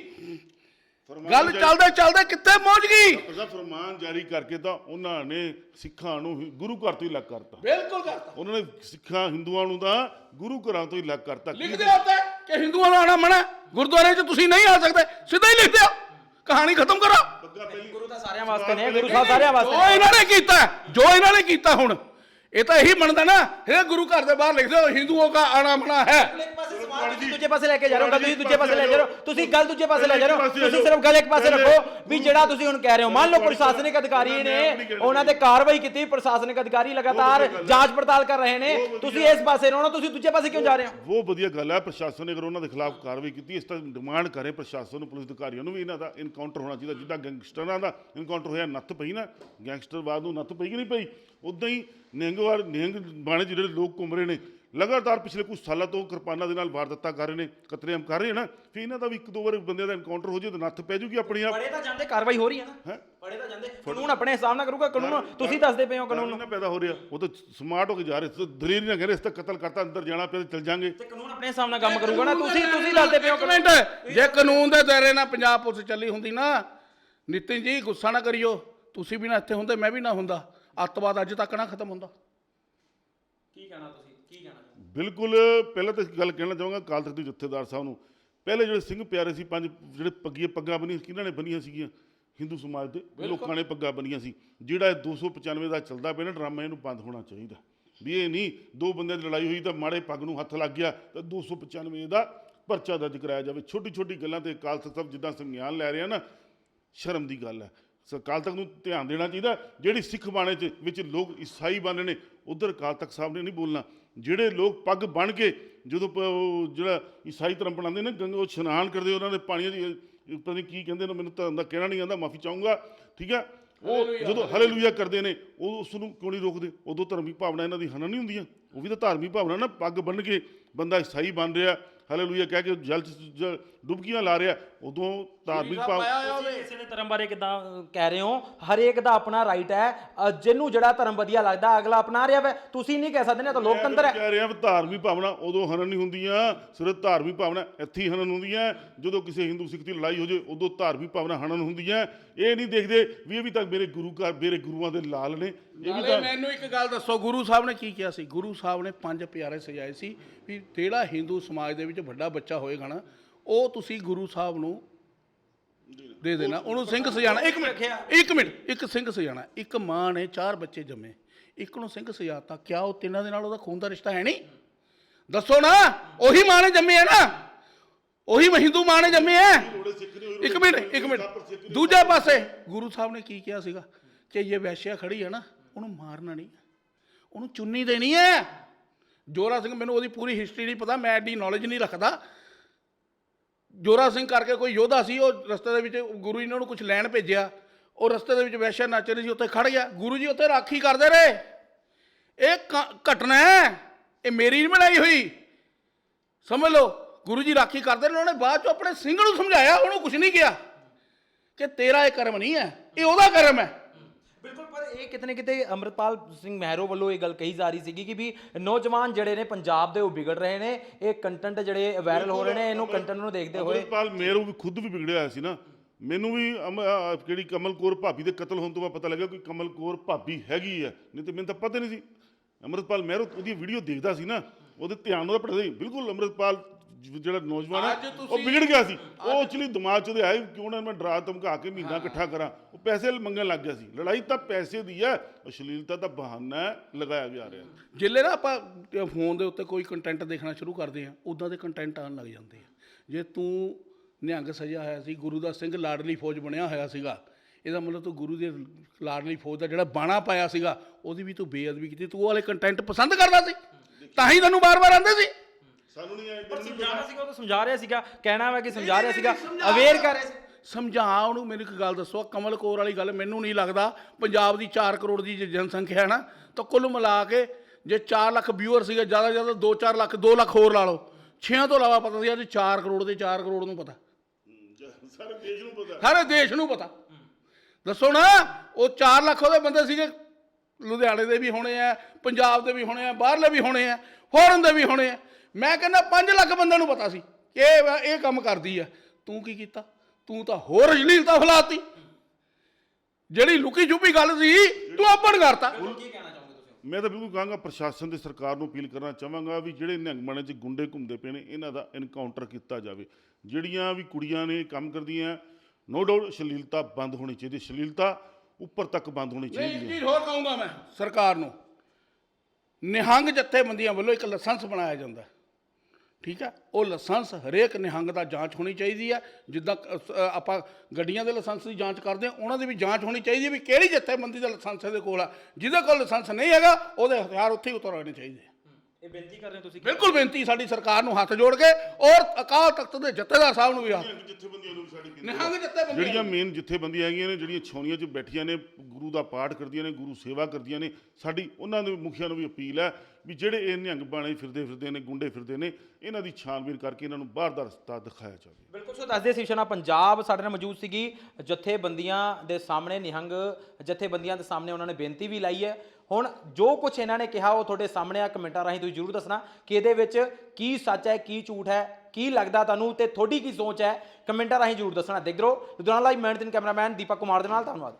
ਗੱਲ ਚੱਲਦੇ ਚੱਲਦੇ ਕਿੱਥੇ ਪਹੁੰਚ ਗਈ? ਉਹਦਾ ਫਰਮਾਨ ਜਾਰੀ ਕਰਕੇ ਤਾਂ ਉਹਨਾਂ ਨੇ ਸਿੱਖਾਂ ਨੂੰ ਹੀ ਗੁਰੂ ਘਰ ਤੋਂ ਹੀ ਲੱਗ ਕਰਤਾ। ਬਿਲਕੁਲ ਕਰਤਾ। ਉਹਨਾਂ ਨੇ ਸਿੱਖਾਂ ਹਿੰਦੂਆਂ ਨੂੰ ਤਾਂ ਗੁਰੂ ਘਰਾਂ ਤੋਂ ਹੀ ਲੱਗ ਕਰਤਾ। ਲਿਖਦੇ ਉੱਤੇ ਕਿ ਹਿੰਦੂਆਂ ਦਾ ਆਣਾ ਮਨਾ ਗੁਰਦੁਆਰੇ 'ਚ ਤੁਸੀਂ ਨਹੀਂ ਆ ਸਕਦੇ। ਸਿੱਧਾ ਹੀ ਲਿਖ ਦਿਓ ਕਹਾਣੀ ਖਤਮ ਕਰੋ। ਗੁਰੂ ਤਾਂ ਸਾਰਿਆਂ ਵਾਸਤੇ ਨੇ ਗੁਰੂ ਸਾਹਿਬ ਸਾਰਿਆਂ ਵਾਸਤੇ ਜੋ ਇਹਨਾਂ ਨੇ ਕੀਤਾ ਜੋ ਇਹਨਾਂ ਨੇ ਕੀਤਾ ਹੁਣ। ਇਹ ਤਾਂ ਇਹੀ ਮੰਨਦਾ ਨਾ ਇਹ ਗੁਰੂ ਘਰ ਦੇ ਬਾਹਰ ਲਿਖਦੇ ਹੋ ਹਿੰਦੂਆਂ ਦਾ ਆਣਾ ਮਨਾ ਹੈ। ਇੱਕ ਪਾਸੇ ਸਮਾਜ ਤੁਸੀਂ ਦੂਜੇ ਪਾਸੇ ਲੈ ਕੇ ਜਾ ਰਹੇ ਹੋ ਗੱਲ ਤੁਸੀਂ ਦੂਜੇ ਪਾਸੇ ਲੈ ਜਾ ਰਹੇ ਹੋ। ਤੁਸੀਂ ਗੱਲ ਦੂਜੇ ਪਾਸੇ ਲੈ ਜਾ ਰਹੇ ਹੋ। ਤੁਸੀਂ ਸਿਰਫ ਗੱਲ ਇੱਕ ਪਾਸੇ ਰੱਖੋ ਵੀ ਜਿਹੜਾ ਤੁਸੀਂ ਹੁਣ ਕਹਿ ਰਹੇ ਹੋ। ਮੰਨ ਲਓ ਪ੍ਰਸ਼ਾਸਨਿਕ ਅਧਿਕਾਰੀ ਨੇ ਉਹਨਾਂ ਤੇ ਕਾਰਵਾਈ ਕੀਤੀ ਪ੍ਰਸ਼ਾਸਨਿਕ ਅਧਿਕਾਰੀ ਲਗਾਤਾਰ ਜਾਂਚ ਪੜਤਾਲ ਕਰ ਰਹੇ ਨੇ। ਤੁਸੀਂ ਇਸ ਪਾਸੇ ਰਹੋ ਨਾ ਤੁਸੀਂ ਦੂਜੇ ਪਾਸੇ ਕਿਉਂ ਜਾ ਰਹੇ ਹੋ? ਉਹ ਵਧੀਆ ਗੱਲ ਹੈ ਪ੍ਰਸ਼ਾਸਨ ਨੇ ਅਗਰ ਉਹਨਾਂ ਦੇ ਖਿਲਾਫ ਕਾਰਵਾਈ ਕੀਤੀ ਇਸ ਤਰ੍ਹਾਂ ਡਿਮਾਂਡ ਕਰੇ ਪ੍ਰਸ਼ਾਸਨ ਨੂੰ ਪੁਲਿਸ ਅਧਿਕਾਰੀਆਂ ਨੂੰ ਵੀ ਇਹਨਾਂ ਦਾ ਇਨਕਾਊਂਟਰ ਹੋਣਾ ਚਾਹੀਦਾ। ਜਿੱਦਾਂ ਗੈਂਗਸਟਰਾਂ ਦਾ ਇਨਕਾਊਂਟਰ ਹੋਇਆ ਨੱਥ ਪਈ ਨਾ ਗੈਂਗਸਟਰਵਾਦ ਨੂੰ ਨੱਥ ਪਈ ਕਿ ਨਹੀਂ ਪਈ? ਉਦਾਂ ਹੀ ਨਿਹੰਗਵਾਰ ਨਿਹੰਗ ਬਾਣੇ 'ਚ ਜਿਹੜੇ ਲੋਕ ਘੁੰਮ ਰਹੇ ਨੇ ਲਗਾਤਾਰ ਪਿਛਲੇ ਕੁਝ ਸਾਲਾਂ ਤੋਂ ਕਿਰਪਾਨਾਂ ਦੇ ਨਾਲ ਵਾਰਦਾਤਾਂ ਕਰ ਰਹੇ ਨੇ ਕਤਲੇਆਮ ਕਰ ਰਹੇ ਨਾ ਫਿਰ ਇਹਨਾਂ ਦਾ ਵੀ ਇੱਕ ਦੋ ਵਾਰ ਬੰਦਿਆਂ ਦਾ ਇਨਕਾਊਂਟਰ ਹੋ ਜੇ ਤਾਂ ਨੱਥ ਪੈ ਜੂਗੀ ਆਪਣੀ ਆਪ। ਪੜੇ ਤਾਂ ਜਾਂਦੇ ਕਾਰਵਾਈ ਹੋ ਰਹੀ ਹੈ ਨਾ? ਪੜੇ ਤਾਂ ਜਾਂਦੇ ਕਾਨੂੰਨ ਆਪਣੇ ਹਿਸਾਬ ਨਾਲ ਕਰੂਗਾ ਕਾਨੂੰਨ ਤੁਸੀਂ ਦੱਸਦੇ ਪਏ ਹੋ ਕਾਨੂੰਨ ਨਾ। ਪੈਦਾ ਹੋ ਰਿਹਾ। ਉਹ ਤਾਂ ਸਮਾਰਟ ਹੋ ਕੇ ਜਾ ਰਹੇ ਦਲੇਰੀ ਨਾਲ ਕਹਿੰਦੇ ਇਸ ਤਾਂ ਕਤਲ ਕਰਤਾ ਅੰਦਰ ਜਾਣਾ ਪਿਆ ਤੇ ਚਲ ਜਾਾਂਗੇ। ਤੇ ਕਾਨੂੰਨ ਆਪਣੇ ਹਿਸਾਬ ਨਾਲ ਕੰਮ ਕਰੂਗਾ ਨਾ ਤੁਸੀਂ ਤੁਸੀਂ ਦੱਸਦੇ ਪਏ ਹੋ ਮਿੰਟ ਜੇ ਕਾਨੂੰਨ ਦੇ ਦਾਇਰੇ ਨਾਲ ਪੰਜਾਬ ਪੁਲਿਸ ਚੱਲੀ ਹੁੰਦੀ ਨਾ ਨਿਤਿਨ ਜੀ ਗੁੱਸਾ ਨਾ ਕਰਿਓ ਤੁਸੀਂ ਵੀ ਨਾ ਇੱਥੇ ਹੁੰਦੇ ਮੈਂ ਵੀ ਨਾ ਹੁੰਦਾ। ਅੱਤਵਾਦ ਅੱਜ ਤੱਕ ਨਾ ਖਤਮ ਹੁੰਦਾ। ਕੀ ਕਹਿਣਾ ਤੁਸੀਂ? ਕੀ ਕਹਿਣਾ ਬਿਲਕੁਲ ਪਹਿਲਾਂ ਤਾਂ ਇੱਕ ਗੱਲ ਕਹਿਣਾ ਚਾਹਾਂਗਾ ਅਕਾਲ ਤਖਤ ਦੇ ਜਥੇਦਾਰ ਸਾਹਿਬ ਨੂੰ। ਪਹਿਲੇ ਜਿਹੜੇ ਸਿੰਘ ਪਿਆਰੇ ਸੀ ਪੰਜ ਜਿਹੜੇ ਪੱਗੀਆਂ ਪੱਗਾਂ ਬੰਨੀਆਂ ਕਿਹਨਾਂ ਨੇ ਬੰਨੀਆਂ ਸੀਗੀਆਂ? ਹਿੰਦੂ ਸਮਾਜ ਦੇ ਲੋਕਾਂ ਨੇ ਪੱਗਾਂ ਬੰਨੀਆਂ ਸੀ। ਜਿਹੜਾ ਇਹ 295 ਦਾ ਚੱਲਦਾ ਪਿਆ ਨਾ ਡਰਾਮਾ ਇਹਨੂੰ ਬੰਦ ਹੋਣਾ ਚਾਹੀਦਾ। ਵੀ ਇਹ ਨਹੀਂ ਦੋ ਬੰਦਿਆਂ ਦੀ ਲੜਾਈ ਹੋਈ ਤਾਂ ਮਾੜੇ ਪੱਗ ਨੂੰ ਹੱਥ ਲੱਗ ਗਿਆ ਤਾਂ 295 ਦਾ ਪਰਚਾ ਦਰਜ ਕਰਾਇਆ ਜਾਵੇ। ਛੋਟੀ ਛੋਟੀ ਗੱਲਾਂ ਤੇ ਅਕਾਲ ਤਖਤ ਸਾਹਿਬ ਜਿੱਦਾਂ ਸੰਗਿਆਨ ਲੈ ਰਿਹਾ ਨਾ ਸ਼ਰਮ ਦੀ ਗੱਲ ਹੈ। ਸੋ ਅਕਾਲ ਤਖਤ ਨੂੰ ਧਿਆਨ ਦੇਣਾ ਚਾਹੀਦਾ ਜਿਹੜੀ ਸਿੱਖ ਬਾਣੇ 'ਚ ਵਿੱਚ ਲੋਕ ਈਸਾਈ ਬਣ ਨੇ ਉਧਰ ਅਕਾਲ ਤਖਤ ਸਾਹਿਬ ਨੇ ਨਹੀਂ ਬੋਲਣਾ। ਜਿਹੜੇ ਲੋਕ ਪੱਗ ਬਣ ਕੇ ਜਦੋਂ ਜਿਹੜਾ ਈਸਾਈ ਧਰਮ ਬਣਾਉਂਦੇ ਨੇ ਗੰਗਾ ਉਹ ਇਸ਼ਨਾਨ ਕਰਦੇ ਉਹਨਾਂ ਦੇ ਪਾਣੀਆਂ ਦੀ ਪਤਾ ਨਹੀਂ ਕੀ ਕਹਿੰਦੇ ਨੇ ਮੈਨੂੰ ਤਾਂ ਦਾ ਕਹਿਣਾ ਨਹੀਂ ਆਉਂਦਾ ਮਾਫੀ ਚਾਹੂੰਗਾ ਠੀਕ ਹੈ ਉਹ ਜਦੋਂ ਹਾਲੇਲੂਇਆ ਕਰਦੇ ਨੇ ਉਹ ਉਸ ਨੂੰ ਕਿਉਂ ਨਹੀਂ ਰੋਕਦੇ? ਉਦੋਂ ਧਰਮੀ ਭਾਵਨਾ ਇਹਨਾਂ ਦੀ ਹਨਨ ਨਹੀਂ ਹੁੰਦੀਆਂ। ਉਹ ਵੀ ਤਾਂ ਧਾਰਮਿਕ ਭਾਵਨਾ ਨਾ ਪੱਗ ਬੰਨ ਕੇ ਬੰਦਾ ਈਸਾਈ ਬਣ ਰਿਹਾ ਹਾਲੇਲੂਇਆ ਕਹਿ ਕੇ ਜਲ 'ਚ ਡੁਬਕੀਆਂ ਲਾ ਰਿਹਾ। ਉਦੋਂ ਧਾਰਮਿਕ ਭਾਵ ਤੁਸੀਂ ਕਿਸੇ ਦੇ ਧਰਮ ਬਾਰੇ ਕਿਦਾਂ ਕਹਿ ਰਹੇ ਹੋ? ਹਰੇਕ ਦਾ ਆਪਣਾ ਰਾਈਟ ਹੈ। ਅ, ਜਿਹਨੂੰ ਜਿਹੜਾ ਧਰਮ ਵਧੀਆ ਲੱਗਦਾ ਅਗਲਾ ਅਪਣਾ ਰਿਹਾ ਵੈ। ਤੁਸੀਂ ਨਹੀਂ ਕਹਿ ਸਕਦੇ ਨਾ ਤਾਂ ਲੋਕਤੰਤਰ ਹੈ। ਕਹਿ ਰਿਹਾ ਵੀ ਧਾਰਮਿਕ ਭਾਵਨਾ ਉਦੋਂ ਹਨਨ ਨਹੀਂ ਹੁੰਦੀਆਂ ਸਿਰਫ ਧਾਰਮਿਕ ਭਾਵਨਾ ਇੱਥੇ ਹੀ ਹਨਨ ਹੁੰਦੀਆਂ। ਜਦੋਂ ਕਿਸੇ ਹਿੰਦੂ ਸਿੱਖ ਦੀ ਲੜਾਈ ਹੋ ਜੇ ਉਦੋਂ ਧਾਰਮਿਕ ਭਾਵਨਾ ਹਨਨ ਹੁੰਦੀਆਂ। ਇਹ ਨਹੀਂ ਦੇਖਦੇ ਵੀ ਇਹ ਵੀ ਤਾਂ ਮੇਰੇ ਗੁਰੂ ਘਰ ਮੇਰੇ ਗੁਰੂਆਂ ਦੇ ਲਾਲ ਨੇ। ਇਹ ਵੀ ਨਾਲੇ ਤਾਂ ਮੈਨੂੰ ਇੱਕ ਗੱਲ ਦੱਸੋ ਗੁਰੂ ਸਾਹਿਬ ਨੇ ਕੀ ਕਿਹਾ ਸੀ? ਗੁਰੂ ਸਾਹਿਬ ਨੇ ਪੰਜ ਪਿਆਰੇ ਸਜਾਏ ਸੀ ਵੀ ਜਿਹੜਾ ਹਿੰਦੂ ਸਮਾਜ ਦੇ ਵਿੱਚ ਵੱਡਾ ਬੱਚਾ ਹੋਏਗਾ ਨਾ ਉਹ ਤੁਸੀਂ ਗੁਰੂ ਸਾਹਿਬ ਨੂੰ ਦੇ ਦੇਣਾ। ਉਹਨੂੰ ਸਿੰਘ ਸਜਾਣਾ। ਇੱਕ ਮਿੰਟ ਇੱਕ ਮਿੰਟ ਇੱਕ ਸਿੰਘ ਸਜਾਣਾ। ਇੱਕ ਮਾਂ ਨੇ ਚਾਰ ਬੱਚੇ ਜੰਮੇ। ਇੱਕ ਨੂੰ ਸਿੰਘ ਸਜਾਤਾ। ਕਿਆ ਉਹ ਤਿੰਨਾਂ ਦੇ ਨਾਲ ਉਹਦਾ ਖੂਨ ਦਾ ਰਿਸ਼ਤਾ ਹੈ ਨਹੀਂ? ਦੱਸੋ ਨਾ। ਉਹੀ ਮਾਂ ਨੇ ਜੰਮੇ ਹੈ ਨਾ। ਉਹੀ ਹਿੰਦੂ ਮਾਂ ਨੇ ਜੰਮੇ ਹੈ ਇੱਕ ਮਿੰਟ ਇੱਕ ਮਿੰਟ। ਦੂਜੇ ਪਾਸੇ ਗੁਰੂ ਸਾਹਿਬ ਨੇ ਕੀ ਕਿਹਾ ਸੀਗਾ? ਕਿ ਇਹ ਵੈਸ਼ਿਆ ਖੜੀ ਹੈ ਨਾ ਉਹਨੂੰ ਮਾਰਨਾ ਨਹੀਂ। ਉਹਨੂੰ ਚੁੰਨੀ ਦੇਣੀ ਹੈ ਜੋਰਾ ਸਿੰਘ ਮੈਨੂੰ ਉਹਦੀ ਪੂਰੀ ਹਿਸਟਰੀ ਨਹੀਂ ਪਤਾ। ਮੈਂ ਐਡੀ ਨੌਲੇਜ ਨਹੀਂ ਰੱਖਦਾ। ਜੋਰਾ ਸਿੰਘ ਕਰਕੇ ਕੋਈ ਯੋਧਾ ਸੀ, ਉਹ ਰਸਤੇ ਦੇ ਵਿੱਚ ਗੁਰੂ ਜੀ ਨੇ ਉਹਨੂੰ ਕੁਝ ਲੈਣ ਭੇਜਿਆ। ਉਹ ਰਸਤੇ ਦੇ ਵਿੱਚ ਵੈਸ਼ਿਆ ਨੱਚ ਰਹੀ ਸੀ, ਉੱਥੇ ਖੜ ਗਿਆ। ਗੁਰੂ ਜੀ ਉੱਥੇ ਰਾਖੀ ਕਰਦੇ ਰਹੇ। ਇਹ ਕ- ਘਟਨਾ ਹੈ, ਇਹ ਮੇਰੀ ਨਹੀਂ ਬਣਾਈ ਹੋਈ। ਸਮਝ ਲਓ, ਗੁਰੂ ਜੀ ਰਾਖੀ ਕਰਦੇ ਨੇ ਉਹਨੇ ਬਾਅਦ ਚ ਆਪਣੇ ਸਿੰਘ ਨੂੰ ਸਮਝਾਇਆ, ਉਹਨੂੰ ਕੁਝ ਨਹੀਂ ਕਿਹਾ। ਕਿ ਤੇਰਾ ਇਹ ਕਰਮ ਨਹੀਂ ਹੈ, ਇਹ ਉਹਦਾ ਕਰਮ ਹੈ। ਇਹ ਕਿਤੇ ਨਾ ਕਿਤੇ ਅਮਰਪਾਲ ਸਿੰਘ ਮਹਿਰੋ ਵੱਲੋਂ ਇਹ ਗੱਲ ਕਹੀ ਜਾ ਰਹੀ ਸੀਗੀ ਕਿ ਵੀ ਨੌਜਵਾਨ ਜਿਹੜੇ ਨੇ ਪੰਜਾਬ ਦੇ ਉਹ ਵਿਗੜ ਰਹੇ ਨੇ, ਇਹ ਕੰਟੈਂਟ ਜਿਹੜੇ ਵਾਇਰਲ ਹੋ ਰਹੇ ਨੇ, ਇਹਨੂੰ ਕੰਟੈਂਟ ਨੂੰ ਦੇਖਦੇ ਹੋਏ ਅਮਰਪਾਲ ਮੇਰੂ ਵੀ ਖੁਦ ਵੀ ਵਿਗੜਿਆ ਹੋਇਆ ਸੀ ਨਾ। ਮੈਨੂੰ ਵੀ ਅਮ- ਆਹ ਕਿਹੜੀ ਕਮਲ ਕੌਰ ਭਾਬੀ ਦੇ ਕਤਲ ਹੋਣ ਤੋਂ ਬਾਅਦ ਪਤਾ ਲੱਗਾ ਕਿ ਕਮਲ ਕੌਰ ਭਾਬੀ ਹੈਗੀ ਹੈ। ਨਹੀਂ ਤੇ ਮੈਨੂੰ ਤਾਂ ਪਤਾ ਨਹੀਂ ਸੀ। ਅਮਰਪਾਲ ਮਹਿਰੂ ਉਹਦੀ ਵੀਡੀਓ ਦੇਖਦਾ ਸੀ ਨਾ, ਉਹਦੇ ਧਿਆਨ ਉਹਦਾ ਪੜਦਾ ਸੀ। ਬਿਲਕੁਲ ਅਮਰਪਾਲ ਜਿਹੜਾ ਨੌਜਵਾਨ ਅੱਜ ਹੈ ਉਹ ਤੁਸੀਂ- ਵਿਗੜ ਗਿਆ ਸੀ। ਉਹ ਐਕਚੁਅਲੀ ਦਿਮਾਗ 'ਚ ਉਹਦੇ ਆਇਆ ਵੀ ਕਿਉਂ ਨਾ ਮੈਂ ਡਰਾ ਧਮਕਾ ਕੇ ਮਹੀਨਾ ਇਕੱਠਾ ਕਰਾਂ। ਉਹ ਪੈਸੇ ਮੰਗਣ ਲੱਗ ਗਿਆ ਸੀ। ਲੜਾਈ ਤਾਂ ਪੈਸੇ ਦੀ ਹੈ ਅਸ਼ਲੀਲਤਾ ਦਾ ਬਹਾਨਾ ਹੈ, ਲਗਾਇਆ ਜਾ ਰਿਹਾ ਜਿੱਲੇ ਨਾ ਆਪਾਂ ਫੋਨ ਦੇ ਉੱਤੇ ਕੋਈ ਕੰਟੈਂਟ ਦੇਖਣਾ ਸ਼ੁਰੂ ਕਰਦੇ ਆ ਉਦਾਂ ਦੇ ਕੰਟੈਂਟ ਆਉਣ ਲੱਗ ਜਾਂਦੇ ਆ। ਜੇ ਤੂੰ ਨਿਹੰਗ ਸਜਿਆ ਹੋਇਆ ਸੀ ਗੁਰੂ ਦਾ ਸਿੰਘ ਲਾਡਲੀ ਫੌਜ ਬਣਿਆ ਹੋਇਆ ਸੀਗਾ ਇਹਦਾ ਮਤਲਬ ਤੂੰ ਗੁਰੂ ਦੀ ਲਾਡਲੀ ਫੌਜ ਦਾ ਜਿਹੜਾ ਬਾਣਾ ਪਾਇਆ ਸੀਗਾ ਉਹਦੀ ਵੀ ਤੂੰ ਬੇਅਦਬੀ ਕੀਤੀ ਤੂੰ ਉਹ ਵਾਲੇ ਕੰਟੈਂਟ ਪਸੰਦ ਕਰਦਾ ਸੀ? ਤਾਂ ਹੀ ਤੈਨੂੰ ਬਾਰ-ਬਾਰ ਆਉਂਦੇ ਸੀ? ਸਾਨੂੰ ਨਹੀਂ ਆਏ ਪਰ ਸਮਝਾਣਾ ਸੀਗਾ ਉਹ ਤਾਂ ਸਮਝਾ ਰਿਹਾ ਸੀਗਾ ਕਹਿਣਾ ਵਾ ਕਿ ਸਮਝਾ ਰਿਹਾ ਸੀਗਾ ਅਵੇਅਰ ਕਰ। ਰਿਹਾ ਸੀ। ਸਮਝਾ ਉਹਨੂੰ ਮੈਨੂੰ ਇੱਕ ਗੱਲ ਦੱਸੋ ਆਹ ਕਮਲ ਕੌਰ ਵਾਲੀ ਗੱਲ ਮੈਨੂੰ ਨਹੀਂ ਲੱਗਦਾ ਪੰਜਾਬ ਦੀ 4 ਕਰੋੜ ਦੀ ਜੇ ਜਨਸੰਖਿਆ ਹੈ ਨਾ ਤਾਂ ਕੁੱਲ ਮਿਲਾ ਕੇ ਜੇ 4 ਲੱਖ ਵਿਊਅਰ ਸੀਗੇ ਜ਼ਿਆਦਾ ਜ਼ਿਆਦਾ 2-4 ਲੱਖ 2 ਲੱਖ ਹੋਰ ਲਾ ਲਓ। 6 ਤੋਂ ਇਲਾਵਾ ਪਤਾ ਸੀ ਅੱਜ 4 ਕਰੋੜ ਦੇ 4 ਕਰੋੜ ਨੂੰ ਪਤਾ। ਸਾਰੇ ਦੇਸ਼ ਨੂੰ ਪਤਾ। ਸਾਰੇ ਦੇਸ਼ ਨੂੰ ਪਤਾ। ਦੱਸੋ ਨਾ ਉਹ 4 ਲੱਖ ਉਹਦੇ ਬੰਦੇ ਸੀਗੇ ਲੁਧਿਆਣੇ ਦੇ ਵੀ ਹੋਣੇ ਆ ਪੰਜਾਬ ਦੇ ਵੀ ਹੋਣੇ ਆ ਬਾਹਰਲੇ ਵੀ ਹੋਣੇ ਆ ਫੋਰਨ ਦੇ ਵੀ ਹੋਣੇ ਆ। ਮੈਂ ਕਹਿੰਦਾ 5 ਲੱਖ ਬੰਦਿਆਂ ਨੂੰ ਪਤਾ ਸੀ ਕਿ ਇਹ ਇਹ ਕੰਮ ਕਰਦੀ ਆ। ਤੂੰ ਕੀ ਕੀਤਾ? ਤੂੰ ਤਾਂ ਹੋਰ ਅਸ਼ਲੀਲਤਾ ਫੈਲਾਤੀ। ਜਿਹੜੀ ਲੁਕੀ ਛੁਪੀ ਗੱਲ ਸੀ ਤੂੰ ਆਪਣ ਕਰਤਾ। ਕੀ ਕਹਿਣਾ ਚਾਹੋਗੇ ਤੁਸੀਂ? ਮੈਂ ਤਾਂ ਬਿਲਕੁਲ ਕਹਾਂਗਾ ਪ੍ਰਸ਼ਾਸਨ ਤੇ ਸਰਕਾਰ ਨੂੰ ਅਪੀਲ ਕਰਨਾ ਚਾਹਾਂਗਾ ਵੀ ਜਿਹੜੇ ਨਿਹੰਗਮਾਣੇ 'ਚ ਗੁੰਡੇ ਘੁੰਮਦੇ ਪਏ ਨੇ ਇਹਨਾਂ ਦਾ ਇਨਕਾਊਂਟਰ ਕੀਤਾ ਜਾਵੇ। ਜਿਹੜੀਆਂ ਵੀ ਕੁੜੀਆਂ ਨੇ ਕੰਮ ਕਰਦੀਆਂ ਨੋ ਡਾਊਟ ਅਸ਼ਲੀਲਤਾ ਬੰਦ ਹੋਣੀ ਚਾਹੀਦੀ ਅਸ਼ਲੀਲਤਾ ਉੱਪਰ ਤੱਕ ਬੰਦ ਹੋਣੀ ਨਹੀਂ ਚਾਹੀਦੀ ਹੈ। ਚੀਜ਼ ਹੋਰ ਕਹੂੰਗਾ ਮੈਂ ਸਰਕਾਰ ਨੂੰ। ਨਿਹੰਗ ਜਥੇਬੰਦੀਆਂ ਵੱਲੋਂ ਇੱਕ ਲਾਇਸੈਂਸ ਬਣਾਇਆ ਜਾਂਦਾ। ਹੈ। ਠੀਕ ਹੈ ਉਹ ਲਾਇਸੈਂਸ ਹਰੇਕ ਨਿਹੰਗ ਦਾ ਜਾਂਚ ਹੋਣੀ ਚਾਹੀਦੀ ਹੈ ਜਿੱਦਾਂ ਆਪਾਂ ਗੱਡੀਆਂ ਦੇ ਲਾਇਸੈਂਸ ਦੀ ਜਾਂਚ ਕਰਦੇ ਹਾਂ, ਉਹਨਾਂ ਦੀ ਵੀ ਜਾਂਚ ਹੋਣੀ ਚਾਹੀਦੀ ਹੈ ਵੀ ਕਿਹੜੀ ਜਥੇਬੰਦੀ ਦਾ ਲਾਇਸੈਂਸ ਇਹਦੇ ਕੋਲ ਆ। ਜਿਹਦੇ ਕੋਲ ਲਾਇਸੈਂਸ ਨਹੀਂ ਹੈਗਾ, ਉਹਦੇ ਹਥਿਆਰ ਉੱਥੇ ਹੀ ਉਤਾਰਨੇ ਚਾਹੀਦੇ ਇਹ ਬੇਨਤੀ ਕਰ ਰਹੇ ਹੋ ਤੁਸੀਂ ਬਿਲਕੁਲ ਬੇਨਤੀ ਸਾਡੀ ਸਰਕਾਰ ਨੂੰ ਹੱਥ ਜੋੜ ਕੇ ਔਰ ਅਕਾਲ ਤਖਤ ਦੇ ਜਥੇਦਾਰ ਸਾਹਿਬ ਨੂੰ ਵੀ ਹੱਥ ਜਥੇਬੰਦੀਆਂ ਨੂੰ ਵੀ ਸਾਡੀ ਬੇਨਤੀ ਹੈ। ਨਿਹੰਗ ਜਥੇਬੰਦੀਆਂ। ਜਿਹੜੀਆਂ ਮੇਨ ਜਥੇਬੰਦੀਆਂ ਹੈਗੀਆਂ ਨੇ ਜਿਹੜੀਆਂ ਛਾਉਣੀਆਂ 'ਚ ਬੈਠੀਆਂ ਨੇ ਗੁਰੂ ਦਾ ਪਾਠ ਕਰਦੀਆਂ ਨੇ ਗੁਰੂ ਸੇਵਾ ਕਰਦੀਆਂ ਨੇ ਸਾਡੀ ਉਹਨਾਂ ਦੇ ਮੁਖੀਆਂ ਨੂੰ ਵੀ ਅਪੀਲ ਹੈ ਵੀ ਜਿਹੜੇ ਇਹ ਨਿਹੰਗ ਬਾਣੇ ਫਿਰਦੇ ਫਿਰਦੇ ਨੇ ਗੁੰਡੇ ਫਿਰਦੇ ਨੇ ਇਹਨਾਂ ਦੀ ਛਾਨਬੀਨ ਕਰਕੇ ਇਹਨਾਂ ਨੂੰ ਬਾਹਰ ਦਾ ਰਸਤਾ ਦਿਖਾਇਆ ਜਾਵੇ। ਬਿਲਕੁਲ ਸੋ ਦੱਸਦੇ ਸਿਵਸ਼ਨਾ ਪੰਜਾਬ ਸਾਡੇ ਨਾਲ ਮੌਜੂਦ ਸੀਗੀ ਜਥੇਬੰਦੀਆਂ ਦੇ ਸਾਹਮਣੇ ਨਿਹੰਗ ਜਥੇਬੰਦੀਆਂ ਦੇ ਸਾਹਮਣੇ ਉਹਨਾਂ ਨੇ ਬੇਨਤੀ ਵੀ ਲਾਈ ਹੈ ਹੁਣ ਜੋ ਕੁਝ ਇਹਨਾਂ ਨੇ ਕਿਹਾ, ਉਹ ਤੁਹਾਡੇ ਸਾਹਮਣੇ ਆ ਕਮੈਂਟਾਂ ਰਾਹੀਂ ਤੁਸੀਂ ਜਰੂਰ ਦੱਸਣਾ ਕਿ ਇਹਦੇ ਵਿੱਚ ਕੀ ਸੱਚ ਹੈ, ਕੀ ਝੂਠ ਹੈ, ਕੀ ਲੱਗਦਾ ਤੁਹਾਨੂੰ ਤੇ ਤੁਹਾਡੀ ਕੀ ਸੋਚ ਹੈ, ਕਮੈਂਟਾਂ ਰਾਹੀਂ ਜਰੂਰ ਦੱਸਣਾ। ਦੇਖਦੇ ਰਹੋ ਲੁਧਿਆਣਾ ਲਾਈਵ ਮੈਂ ਦਿਨ ਕੈਮਰਾਮੈਨ ਦੀਪਕ ਕੁਮਾਰ ਦੇ ਨਾਲ, ਧੰਨਵਾਦ।